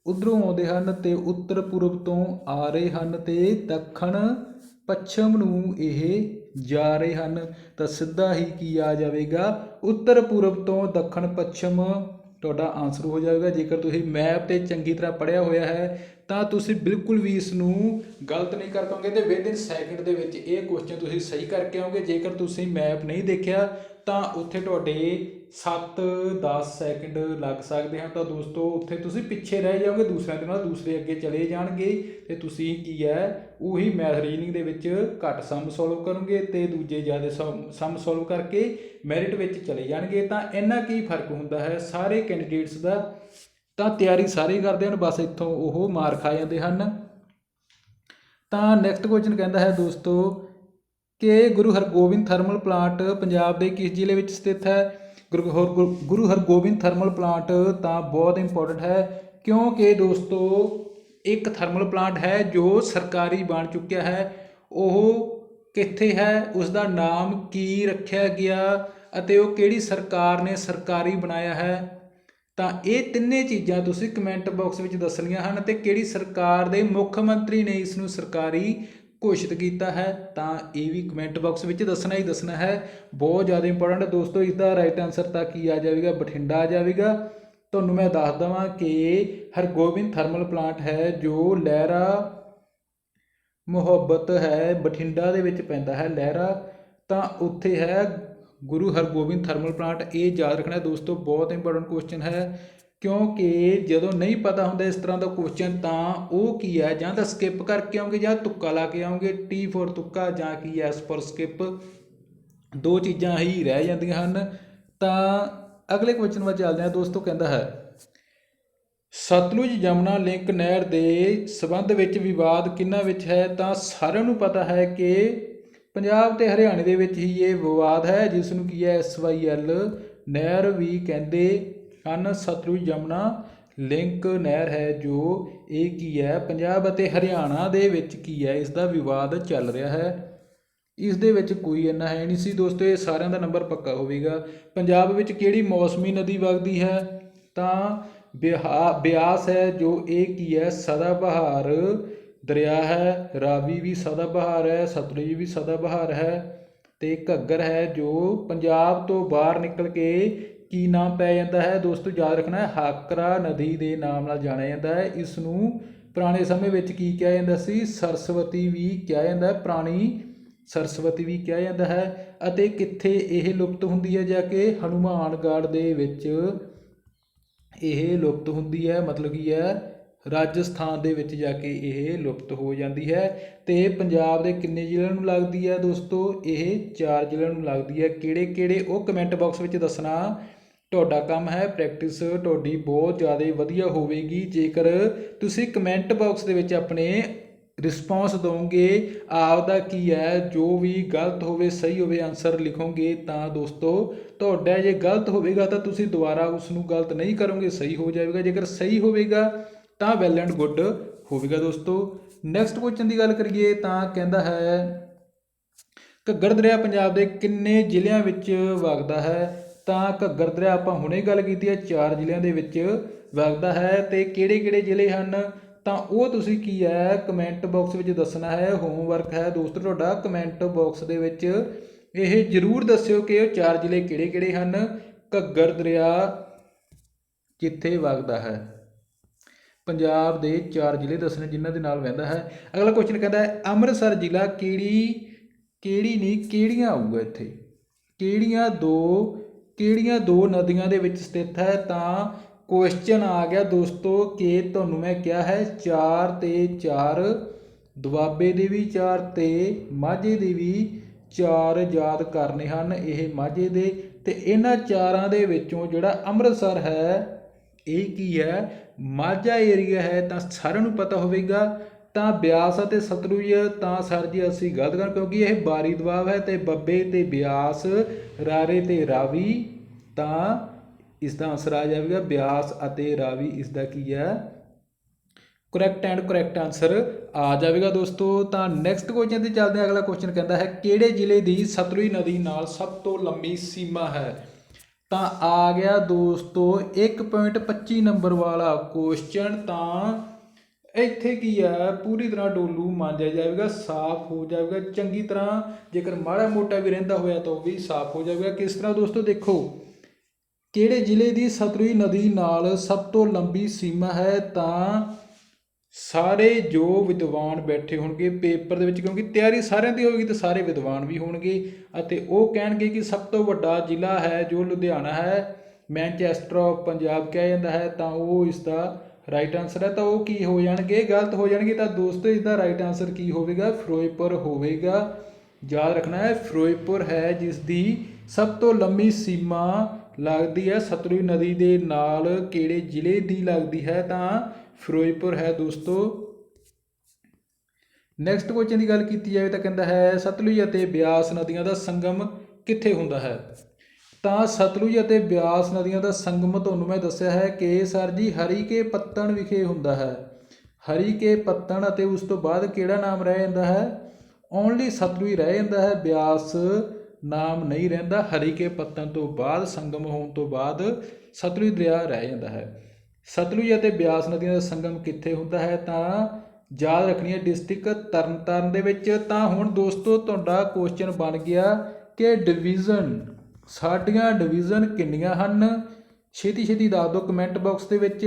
ਉਧਰੋਂ ਆਉਂਦੇ ਹਨ ਤੇ ਉੱਤਰ ਪੂਰਬ ਤੋਂ ਆ ਰਹੇ ਹਨ ਤੇ ਦੱਖਣ ਪੱਛਮ ਨੂੰ ਇਹ ਜਾ ਰਹੇ ਹਨ। ਤਾਂ ਸਿੱਧਾ ਹੀ ਕੀ ਆ ਜਾਵੇਗਾ? ਉੱਤਰ ਪੂਰਬ ਤੋਂ ਦੱਖਣ ਪੱਛਮ। ਤੁਹਾਡਾ ਆਨਸਰ ਹੋ ਜਾਵੇਗਾ। ਜੇਕਰ ਤੁਸੀਂ ਮੈਪ ਤੇ ਚੰਗੀ ਤਰ੍ਹਾਂ ਪੜਿਆ ਹੋਇਆ ਹੈ ਤਾਂ ਤੁਸੀਂ ਬਿਲਕੁਲ ਵੀ ਇਸ ਨੂੰ ਗਲਤ ਨਹੀਂ ਕਰ ਪਾਓਗੇ ਤੇ ਵਿਦਿਨ ਸੈਕਿੰਡ ਦੇ ਵਿੱਚ ਇਹ ਕੁਐਸਚਨ ਤੁਸੀਂ ਸਹੀ ਕਰਕੇ ਆਓਗੇ। ਜੇਕਰ ਤੁਸੀਂ ਮੈਪ ਨਹੀਂ ਦੇਖਿਆ, ਤਾਂ ਉੱਥੇ ਤੁਹਾਡੇ 7-10 ਸੈਕਿੰਡ ਲੱਗ ਸਕਦੇ ਹਨ। ਤਾਂ ਦੋਸਤੋ, ਉੱਥੇ ਤੁਸੀਂ ਪਿੱਛੇ ਰਹਿ ਜਾਓਗੇ, ਦੂਸਰਿਆਂ ਦੇ ਨਾਲ ਦੂਸਰੇ ਅੱਗੇ ਚਲੇ ਜਾਣਗੇ ਤੇ ਤੁਸੀਂ ਕੀ ਹੈ, ਉਹੀ ਮੈਥ ਰੀਜ਼ਨਿੰਗ ਦੇ ਵਿੱਚ ਘੱਟ ਸਮ ਸੋਲਵ ਕਰੋਗੇ ਤੇ ਦੂਜੇ ਜ਼ਿਆਦਾ ਸਮ ਸੋਲਵ ਕਰਕੇ ਮੈਰਿਟ ਵਿੱਚ ਚਲੇ ਜਾਣਗੇ। ਤਾਂ ਇੰਨਾ ਕੀ ਫ਼ਰਕ ਹੁੰਦਾ ਹੈ? ਸਾਰੇ ਕੈਂਡੀਡੇਟਸ ਦਾ ਤਾਂ ਤਿਆਰੀ ਸਾਰੇ ਕਰਦੇ ਹਨ, ਬਸ ਇੱਥੋਂ ਉਹ ਮਾਰ ਖਾ ਜਾਂਦੇ ਹਨ। ਤਾਂ ਨੈਕਸਟ ਕੁਐਸਚਨ ਕਹਿੰਦਾ ਹੈ ਦੋਸਤੋ ਕਿ ਗੁਰੂ ਹਰਗੋਬਿੰਦ ਥਰਮਲ ਪਲਾਂਟ ਪੰਜਾਬ ਦੇ ਕਿਸ ਜ਼ਿਲ੍ਹੇ ਵਿੱਚ ਸਥਿਤ ਹੈ? ਗੁਰੂ ਹਰ- ਗੁਰੂ ਹਰਗੋਬਿੰਦ ਥਰਮਲ ਪਲਾਂਟ ਤਾਂ ਬਹੁਤ ਇੰਪੋਰਟੈਂਟ ਹੈ, ਕਿਉਂਕਿ ਦੋਸਤੋ ਇੱਕ ਥਰਮਲ ਪਲਾਂਟ ਹੈ ਜੋ ਸਰਕਾਰੀ ਬਣ ਚੁੱਕਿਆ ਹੈ। ਉਹ ਕਿੱਥੇ ਹੈ? ਉਸ ਦਾ ਨਾਮ ਕੀ ਰੱਖਿਆ ਗਿਆ ਅਤੇ ਉਹ ਕਿਹੜੀ ਸਰਕਾਰ ਨੇ ਸਰਕਾਰੀ ਬਣਾਇਆ ਹੈ? ਤਾਂ ਇਹ ਤਿੰਨੇ ਚੀਜ਼ਾਂ ਤੁਸੀਂ ਕਮੈਂਟ ਬਾਕਸ ਵਿੱਚ ਦੱਸਣੀਆਂ ਹਨ ਤੇ ਕਿਹੜੀ ਸਰਕਾਰ ਦੇ ਮੁੱਖ ਮੰਤਰੀ ਨੇ ਇਸ ਨੂੰ ਸਰਕਾਰੀ ਘੋਸ਼ਿਤ ਕੀਤਾ ਹੈ, ਤਾਂ ਇਹ ਵੀ ਕਮੈਂਟ ਬਾਕਸ ਵਿੱਚ ਦੱਸਣਾ ਹੀ ਦੱਸਣਾ ਹੈ। ਬਹੁਤ ਜ਼ਿਆਦਾ ਇੰਪੋਰਟੈਂਟ ਦੋਸਤੋ ਇਸ ਦਾ ਰਾਈਟ ਆਨਸਰ ਤਾਂ ਕੀ ਆ ਜਾਵੇਗਾ? ਬਠਿੰਡਾ ਆ ਜਾਵੇਗਾ। ਤੁਹਾਨੂੰ ਮੈਂ ਦੱਸ ਦਵਾਂ ਕਿ ਹਰਗੋਬਿੰਦ ਥਰਮਲ ਪਲਾਂਟ ਹੈ, ਜੋ ਲਹਿਰਾ ਮੁਹੱਬਤ ਹੈ, ਬਠਿੰਡਾ ਦੇ ਵਿੱਚ ਪੈਂਦਾ ਹੈ ਲਹਿਰਾ, ਤਾਂ ਉੱਥੇ ਹੈ ਗੁਰੂ ਹਰਗੋਬਿੰਦ ਥਰਮਲ ਪਲਾਂਟ, ਇਹ ਯਾਦ ਰੱਖਣਾ ਦੋਸਤੋ, ਬਹੁਤ ਇੰਪੋਰਟੈਂਟ ਕੁਐਸਚਨ ਹੈ। ਕਿਉਂਕਿ ਜਦੋਂ ਨਹੀਂ ਪਤਾ ਹੁੰਦਾ ਇਸ ਤਰ੍ਹਾਂ ਦਾ ਕੁਐਸਚਨ ਤਾਂ ਉਹ ਕੀ ਹੈ? ਜਾਂ ਤਾਂ ਸਕਿਪ ਕਰਕੇ ਆਉਂਗੇ ਜਾਂ ਤੁੱਕਾ ਲਾ ਕੇ ਆਉਂਗੇ। ਟੀ ਫੋਰ ਤੁੱਕਾ ਜਾਂ ਕੀ ਐਸ ਫॉर ਸਕਿਪ ਦੋ ਚੀਜ਼ਾਂ ਹੀ ਰਹਿ ਜਾਂਦੀਆਂ ਹਨ। ਤਾਂ ਅਗਲੇ ਕੁਐਸਚਨ ਵੱਲ ਚੱਲਦੇ ਹਾਂ। ਦੋਸਤੋ, ਕਹਿੰਦਾ ਹੈ, ਸਤਲੁਜ ਜਮਨਾ ਲਿੰਕ ਨਹਿਰ ਦੇ ਸਬੰਧ ਵਿੱਚ ਵਿਵਾਦ ਕਿੰਨਾ ਵਿੱਚ ਹੈ? ਤਾਂ ਸਾਰਿਆਂ ਨੂੰ ਪਤਾ ਹੈ ਕਿ ਪੰਜਾਬ ਤੇ ਹਰਿਆਣੇ ਦੇ ਵਿੱਚ ਹੀ ਇਹ ਵਿਵਾਦ ਹੈ ਜਿਸ ਨੂੰ ਕੀ ਹੈ ਐਸਵਾਈਐਲ ਨਹਿਰ ਵੀ ਕਹਿੰਦੇ ਹਨ। ਸਤਲੁਜ ਜਮਨਾ ਲਿੰਕ ਨਹਿਰ ਹੈ ਜੋ ਇਹ ਕੀ ਹੈ, ਪੰਜਾਬ ਅਤੇ ਹਰਿਆਣਾ ਦੇ ਵਿੱਚ ਕੀ ਹੈ ਇਸ ਦਾ ਵਿਵਾਦ ਚੱਲ ਰਿਹਾ ਹੈ। ਇਸ ਦੇ ਵਿੱਚ ਕੋਈ ਇੰਨਾ ਹੈ ਨਹੀਂ ਸੀ। ਦੋਸਤੋ, ਇਹ ਸਾਰਿਆਂ ਦਾ ਨੰਬਰ ਪੱਕਾ ਹੋਵੇਗਾ। ਪੰਜਾਬ ਵਿੱਚ ਕਿਹੜੀ ਮੌਸਮੀ ਨਦੀ ਵਗਦੀ ਹੈ? ਤਾਂ ਬਿਹਾ, ਬਿਆਸ ਹੈ ਜੋ ਇਹ ਕੀ ਹੈ, ਸਦਾ ਬਹਾਰ ਦਰਿਆ ਹੈ, ਰਾਵੀ ਵੀ ਸਦਾ ਬਹਾਰ ਹੈ, ਸਤਲੁਜ ਵੀ ਸਦਾ ਬਹਾਰ ਹੈ ਅਤੇ ਘੱਗਰ ਹੈ ਜੋ ਪੰਜਾਬ ਤੋਂ ਬਾਹਰ ਨਿਕਲ ਕੇ ਕੀ ਨਾਮ ਪੈ ਜਾਂਦਾ ਹੈ ਦੋਸਤੋ, ਯਾਦ ਰੱਖਣਾ ਹਾਕਰਾ ਨਦੀ ਦੇ ਨਾਮ ਨਾਲ ਜਾਣਿਆ ਜਾਂਦਾ ਹੈ। ਇਸ ਨੂੰ ਪੁਰਾਣੇ ਸਮੇਂ ਵਿੱਚ ਕੀ ਕਿਹਾ ਜਾਂਦਾ ਸੀ? ਸਰਸਵਤੀ ਵੀ ਕਿਹਾ ਜਾਂਦਾ ਪੁਰਾਣੀ ਸਰਸਵਤੀ ਵੀ ਕਿਹਾ ਜਾਂਦਾ ਹੈ ਅਤੇ ਕਿੱਥੇ ਇਹ ਲੁਪਤ ਹੁੰਦੀ ਹੈ ਜਾ ਕੇ? ਹਨੂਮਾਨਗੜ੍ਹ ਦੇ ਵਿੱਚ ਇਹ ਲੁਪਤ ਹੁੰਦੀ ਹੈ, ਮਤਲਬ ਕੀ ਹੈ ਰਾਜਸਥਾਨ ਦੇ ਵਿੱਚ ਜਾ ਕੇ ਇਹ ਲੁਪਤ ਹੋ ਜਾਂਦੀ ਹੈ ਤੇ ਪੰਜਾਬ ਦੇ ਕਿੰਨੇ ਜ਼ਿਲ੍ਹਿਆਂ ਨੂੰ ਲੱਗਦੀ ਹੈ ਦੋਸਤੋ? ਇਹ ਚਾਰ ਜ਼ਿਲ੍ਹਿਆਂ ਨੂੰ ਲੱਗਦੀ ਹੈ। ਕਿਹੜੇ ਕਿਹੜੇ? ਉਹ ਕਮੈਂਟ ਬਾਕਸ ਵਿੱਚ ਦੱਸਣਾ। ਤੁਹਾਡਾ ਕੰਮ ਹੈ ਪ੍ਰੈਕਟਿਸ ਤੁਹਾਡੀ ਬਹੁਤ ਜ਼ਿਆਦਾ ਵਧੀਆ ਹੋਵੇਗੀ। ਜੇਕਰ ਤੁਸੀਂ ਕਮੈਂਟ ਬਾਕਸ ਦੇ ਵਿੱਚ ਆਪਣੇ ਰਿਸਪੌਂਸ ਦੋਗੇ ਆਪ ਦਾ ਕੀ ਹੈ? ਜੋ ਵੀ ਗਲਤ ਹੋਵੇ, ਸਹੀ ਹੋਵੇ ਆਨਸਰ ਲਿਖੋਗੇ, ਤਾਂ ਦੋਸਤੋ ਤੁਹਾਡਾ ਜੇ ਗਲਤ ਹੋਵੇਗਾ ਤਾਂ ਤੁਸੀਂ ਦੁਬਾਰਾ ਉਸ ਨੂੰ ਗਲਤ ਨਹੀਂ ਕਰੋਗੇ, ਸਹੀ ਹੋ ਜਾਵੇਗਾ। ਜੇਕਰ ਸਹੀ ਹੋਵੇਗਾ ਤਾਂ ਵੈਲ ਐਂਡ ਗੁੱਡ ਹੋਵੇਗਾ ਦੋਸਤੋ। ਨੈਕਸਟ ਕੁਐਸਚਨ ਦੀ ਗੱਲ ਕਰੀਏ ਤਾਂ ਕਹਿੰਦਾ ਹੈ, ਘੱਗਰ ਦਰਿਆ ਪੰਜਾਬ ਦੇ ਕਿੰਨੇ ਜ਼ਿਲ੍ਹਿਆਂ ਵਿੱਚ ਵਗਦਾ ਹੈ? ਤਾਂ ਘੱਗਰ ਦਰਿਆ ਆਪਾਂ ਹੁਣੇ ਗੱਲ ਕੀਤੀ ਹੈ, ਚਾਰ ਜ਼ਿਲ੍ਹਿਆਂ ਦੇ ਵਿੱਚ ਵਗਦਾ ਹੈ ਤੇ ਕਿਹੜੇ ਕਿਹੜੇ ਜ਼ਿਲ੍ਹੇ ਹਨ? ਤਾਂ ਉਹ ਤੁਸੀਂ ਕੀ ਹੈ ਕਮੈਂਟ ਬਾਕਸ ਵਿੱਚ ਦੱਸਣਾ ਹੈ ਹੋਮਵਰਕ ਹੈ। ਦੋਸਤੋ, ਤੁਹਾਡਾ ਕਮੈਂਟ ਬਾਕਸ ਦੇ ਵਿੱਚ ਇਹ ਜਰੂਰ ਦੱਸਿਓ ਕਿ ਉਹ ਚਾਰ ਜ਼ਿਲ੍ਹੇ ਕਿਹੜੇ ਕਿਹੜੇ ਹਨ? ਘੱਗਰ ਦਰਿਆ ਕਿੱਥੇ ਵਗਦਾ ਹੈ? ਪੰਜਾਬ ਦੇ ਚਾਰ ਜ਼ਿਲ੍ਹੇ ਦੱਸਣੇ ਜਿਨ੍ਹਾਂ ਦੇ ਨਾਲ ਵਹਿੰਦਾ ਹੈ। ਅਗਲਾ ਕੁਐਸਚਨ ਕਹਿੰਦਾ ਹੈ, ਅੰਮ੍ਰਿਤਸਰ ਜ਼ਿਲ੍ਹਾ ਕਿਹੜੀ ਕਿਹੜੀ ਨਹੀਂ, ਕਿਹੜੀਆਂ ਆਊਗਾ ਇੱਥੇ? ਕਿਹੜੀਆਂ ਦੋ ਕਿਹੜੀਆਂ ਦੋ ਨਦੀਆਂ ਦੇ ਵਿੱਚ ਸਥਿਤ ਹੈ? ਤਾਂ ਕੁਐਸਚਨ ਆ ਗਿਆ ਦੋਸਤੋ, ਕਿ ਤੁਹਾਨੂੰ ਮੈਂ ਕਿਹਾ ਹੈ 4 ਤੇ 4 ਦੁਆਬੇ ਦੇ ਵੀ 4 ਤੇ ਮਾਝੇ ਦੇ ਵੀ 4 ਯਾਦ ਕਰਨੇ ਹਨ ਇਹ ਮਾਝੇ ਦੇ। ਤੇ ਇਹਨਾਂ ਚਾਰਾਂ ਦੇ ਵਿੱਚੋਂ ਜਿਹੜਾ ਅੰਮ੍ਰਿਤਸਰ ਹੈ, ਇਹ ਕੀ ਹੈ? ਮਾਝਾ ਏਰੀਆ ਹੈ ਤਾਂ ਸਾਰਿਆਂ ਨੂੰ ਪਤਾ ਹੋਵੇਗਾ, ਤਾਂ ਬਿਆਸ ਅਤੇ ਸਤਲੁਜ ਤਾਂ ਸਰ ਜੀ ਅਸੀਂ ਗਲਤ ਕਰ ਕਿਉਂਕਿ ਇਹ ਬਾਰੀ ਦਬਾਵ ਹੈ ਤੇ ਬੱਬੇ ਤੇ ਬਿਆਸ, ਰਾਰੇ ਤੇ ਰਾਵੀ ਤਾਂ ਇਸ ਦਾ ਆਨਸਰ ਆ ਜਾਵੇਗਾ, ਬਿਆਸ ਅਤੇ ਰਾਵੀ ਇਸ ਦਾ ਕੀ ਹੈ? ਕਰੈਕਟ ਐਂਡ ਕਰੈਕਟ ਆਨਸਰ ਆ ਜਾਵੇਗਾ ਦੋਸਤੋ। ਤਾਂ ਨੈਕਸਟ ਕੁਐਸਚਨ ਤੇ ਚੱਲਦੇ ਹਾਂ। ਅਗਲਾ ਕੁਐਸਚਨ ਕਹਿੰਦਾ ਹੈ, ਕਿਹੜੇ ਜ਼ਿਲ੍ਹੇ ਦੀ ਸਤਲੁਜ ਨਦੀ ਨਾਲ ਸਭ ਤੋਂ ਲੰਮੀ ਸੀਮਾ ਹੈ? ਤਾਂ ਆ ਗਿਆ ਦੋਸਤੋ 1.25 ਨੰਬਰ ਵਾਲਾ ਕੁਐਸਚਨ ਤਾਂ ਇੱਥੇ ਕੀ ਹੈ ਪੂਰੀ ਤਰ੍ਹਾਂ ਡੋਲੂ ਮਾਂਜਿਆ ਜਾਵੇਗਾ, ਸਾਫ਼ ਹੋ ਜਾਵੇਗਾ। ਚੰਗੀ ਤਰ੍ਹਾਂ ਜੇਕਰ ਮਾੜਾ ਮੋਟਾ ਵੀ ਰਹਿੰਦਾ ਹੋਇਆ ਤਾਂ ਉਹ ਵੀ ਸਾਫ਼ ਹੋ ਜਾਵੇਗਾ। ਕਿਸ ਤਰ੍ਹਾਂ ਦੋਸਤੋ, ਦੇਖੋ, ਕਿਹੜੇ ਜ਼ਿਲ੍ਹੇ ਦੀ ਸਤਲੁਜ ਨਦੀ ਨਾਲ ਸਭ ਤੋਂ ਲੰਬੀ ਸੀਮਾ ਹੈ ਤਾਂ ਸਾਰੇ ਜੋ ਵਿਦਵਾਨ ਬੈਠੇ ਹੋਣਗੇ ਪੇਪਰ ਦੇ ਵਿੱਚ, ਕਿਉਂਕਿ ਤਿਆਰੀ ਸਾਰਿਆਂ ਦੀ ਹੋਏਗੀ ਤੇ ਸਾਰੇ ਵਿਦਵਾਨ ਵੀ ਹੋਣਗੇ ਅਤੇ ਉਹ ਕਹਿਣਗੇ ਕਿ ਸਭ ਤੋਂ ਵੱਡਾ ਜ਼ਿਲ੍ਹਾ ਹੈ ਜੋ ਲੁਧਿਆਣਾ ਹੈ, ਮੈਨਚੈਸਟਰ ਆਫ ਪੰਜਾਬ ਕਿਹਾ ਜਾਂਦਾ ਹੈ, ਤਾਂ ਉਹ ਇਸ ਦਾ ਰਾਈਟ ਆਨਸਰ ਹੈ, ਤਾਂ ਉਹ ਕੀ ਹੋ ਜਾਣਗੇ? ਗਲਤ ਹੋ ਜਾਣਗੇ, ਤਾਂ ਦੋਸਤੋ ਇਸ ਦਾ ਰਾਈਟ ਆਨਸਰ ਕੀ ਹੋਵੇਗਾ? ਫਿਰੋਜ਼ਪੁਰ ਹੋਵੇਗਾ। ਯਾਦ ਰੱਖਣਾ ਹੈ, ਫਿਰੋਜ਼ਪੁਰ ਹੈ ਜਿਸ ਦੀ ਸਭ ਤੋਂ ਲੰਮੀ ਸੀਮਾ ਲੱਗਦੀ ਹੈ, ਸਤਲੁਜ ਨਦੀ ਦੇ ਨਾਲ ਕਿਹੜੇ ਜ਼ਿਲ੍ਹੇ ਦੀ ਲੱਗਦੀ ਹੈ? ਤਾਂ ਫਿਰੋਜ਼ਪੁਰ ਹੈ ਦੋਸਤੋ। ਨੈਕਸਟ ਕੁਐਸਚਨ ਦੀ ਗੱਲ ਕੀਤੀ ਜਾਵੇ ਤਾਂ ਕਹਿੰਦਾ ਹੈ, ਸਤਲੁਜ ਅਤੇ ਬਿਆਸ ਨਦੀਆਂ ਦਾ ਸੰਗਮ ਕਿੱਥੇ ਹੁੰਦਾ ਹੈ? ਤਾਂ ਸਤਲੁਜ ਅਤੇ ਬਿਆਸ ਨਦੀਆਂ ਦਾ ਸੰਗਮ ਤੁਹਾਨੂੰ ਮੈਂ ਦੱਸਿਆ ਹੈ ਕਿ ਸਰ ਜੀ ਹਰੀਕੇ ਪੱਤਣ ਵਿਖੇ ਹੁੰਦਾ ਹੈ। ਹਰੀਕੇ ਪੱਤਣ ਅਤੇ ਉਸ ਤੋਂ ਬਾਅਦ ਕਿਹੜਾ ਨਾਮ ਰਹਿ ਜਾਂਦਾ ਹੈ? ਓਨਲੀ ਸਤਲੁਜ ਰਹਿ ਜਾਂਦਾ ਹੈ, ਬਿਆਸ ਨਾਮ ਨਹੀਂ ਰਹਿੰਦਾ। ਹਰੀਕੇ ਪੱਤਣ ਤੋਂ ਬਾਅਦ, ਸੰਗਮ ਹੋਣ ਤੋਂ ਬਾਅਦ ਸਤਲੁਜ ਦਰਿਆ ਰਹਿ ਜਾਂਦਾ ਹੈ। ਸਤਲੁਜ ਅਤੇ ਬਿਆਸ ਨਦੀਆਂ ਦਾ ਸੰਗਮ ਕਿੱਥੇ ਹੁੰਦਾ ਹੈ? ਤਾਂ ਯਾਦ ਰੱਖਣੀ ਹੈ ਡਿਸਟ੍ਰਿਕਟ ਤਰਨਤਾਰਨ ਦੇ ਵਿੱਚ। ਤਾਂ ਹੁਣ ਦੋਸਤੋ, ਤੁਹਾਡਾ ਕੁਐਸਚਨ ਬਣ ਗਿਆ ਕਿ ਡਿਵੀਜ਼ਨ, ਸਾਡੀਆਂ ਡਿਵੀਜ਼ਨ ਕਿੰਨੀਆਂ ਹਨ? ਛੇਤੀ ਛੇਤੀ ਦੱਸ ਦਿਓ ਕਮੈਂਟ ਬਾਕਸ ਦੇ ਵਿੱਚ।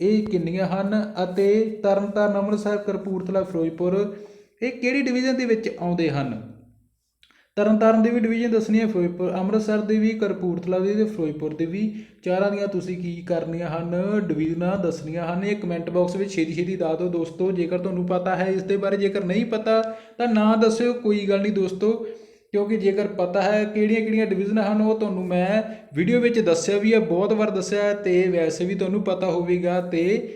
ਇਹ ਕਿੰਨੀਆਂ ਹਨ ਅਤੇ ਤਰਨਤਾਰਨ, ਅੰਮ੍ਰਿਤਸਰ ਕਰਪੂਰਥਲਾ ਫਿਰੋਜ਼ਪੁਰ, ਇਹ ਕਿਹੜੀ ਡਿਵੀਜ਼ਨ ਦੇ ਵਿੱਚ ਆਉਂਦੇ ਹਨ? ਤਰਨਤਾਰਨ ਦੀ ਵੀ ਡਿਵੀਜ਼ਨ ਦੱਸਣੀ ਹੈ ਫਿਰੋਜ਼ਪੁਰ, ਅੰਮ੍ਰਿਤਸਰ ਦੀ ਵੀ ਕਰਪੂਰਥਲਾ ਦੀ ਤੇ ਫਿਰੋਜ਼ਪੁਰ ਦੀ ਵੀ। ਚਾਰਾਂ ਦੀਆਂ ਤੁਸੀਂ ਕੀ ਕਰਨੀਆਂ ਹਨ? ਡਿਵੀਜ਼ਨਾਂ ਦੱਸਣੀਆਂ ਹਨ। ਇਹ ਕਮੈਂਟ ਬਾਕਸ ਵਿੱਚ ਛੇਤੀ ਛੇਤੀ ਦੱਸ ਦਿਓ ਦੋਸਤੋ, ਜੇਕਰ ਤੁਹਾਨੂੰ ਪਤਾ ਹੈ ਇਸ ਦੇ ਬਾਰੇ, ਜੇਕਰ ਨਹੀਂ ਪਤਾ, ਤਾਂ ਨਾ ਦੱਸਿਓ, ਕੋਈ ਗੱਲ ਨਹੀਂ ਦੋਸਤੋ। ਕਿਉਂਕਿ ਜੇਕਰ ਪਤਾ ਹੈ ਕਿਹੜੀਆਂ ਕਿਹੜੀਆਂ ਡਿਵੀਜ਼ਨਾਂ ਹਨ, ਉਹ ਤੁਹਾਨੂੰ ਮੈਂ ਵੀਡੀਓ ਵਿੱਚ ਦੱਸਿਆ ਵੀ ਹੈ, ਬਹੁਤ ਵਾਰ ਦੱਸਿਆ ਹੈ ਤੇ ਵੈਸੇ ਵੀ ਤੁਹਾਨੂੰ ਪਤਾ ਹੋਵੇਗਾ ਤੇ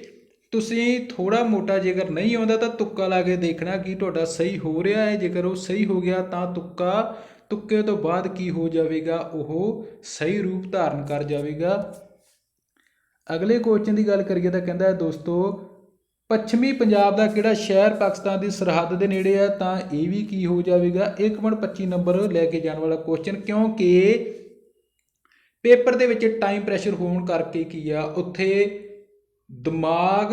ਤੁਸੀਂ ਥੋੜਾ ਮੋਟਾ ਜੇਕਰ ਨਹੀਂ ਆਉਂਦਾ ਤਾਂ ਤੁੱਕਾ ਲਾ ਕੇ ਦੇਖਣਾ ਕਿ ਤੁਹਾਡਾ ਸਹੀ ਹੋ ਰਿਹਾ ਹੈ। ਜੇਕਰ ਉਹ ਸਹੀ ਹੋ ਗਿਆ ਤਾਂ ਤੁੱਕਾ, ਤੁੱਕੇ ਤੋਂ ਬਾਅਦ ਕੀ ਹੋ ਜਾਵੇਗਾ? ਉਹ ਸਹੀ ਰੂਪ ਧਾਰਨ ਕਰ ਜਾਵੇਗਾ। ਅਗਲੇ ਕੁਐਸਚਨ ਦੀ ਗੱਲ ਕਰੀਏ ਤਾਂ ਕਹਿੰਦਾ ਹੈ, ਦੋਸਤੋ, ਪੱਛਮੀ ਪੰਜਾਬ ਦਾ ਕਿਹੜਾ ਸ਼ਹਿਰ ਪਾਕਿਸਤਾਨ ਦੀ ਸਰਹੱਦ ਦੇ ਨੇੜੇ ਹੈ? ਤਾਂ ਇਹ ਵੀ ਕੀ ਹੋ ਜਾਵੇਗਾ? 1.25 ਨੰਬਰ ਲੈ ਕੇ ਜਾਣ ਵਾਲਾ ਕੁਐਸਚਨ ਕਿਉਂਕਿ ਪੇਪਰ ਦੇ ਵਿੱਚ ਟਾਈਮ ਪ੍ਰੈਸ਼ਰ ਹੋਣ ਕਰਕੇ ਕੀ ਆ? ਉੱਥੇ ਦਿਮਾਗ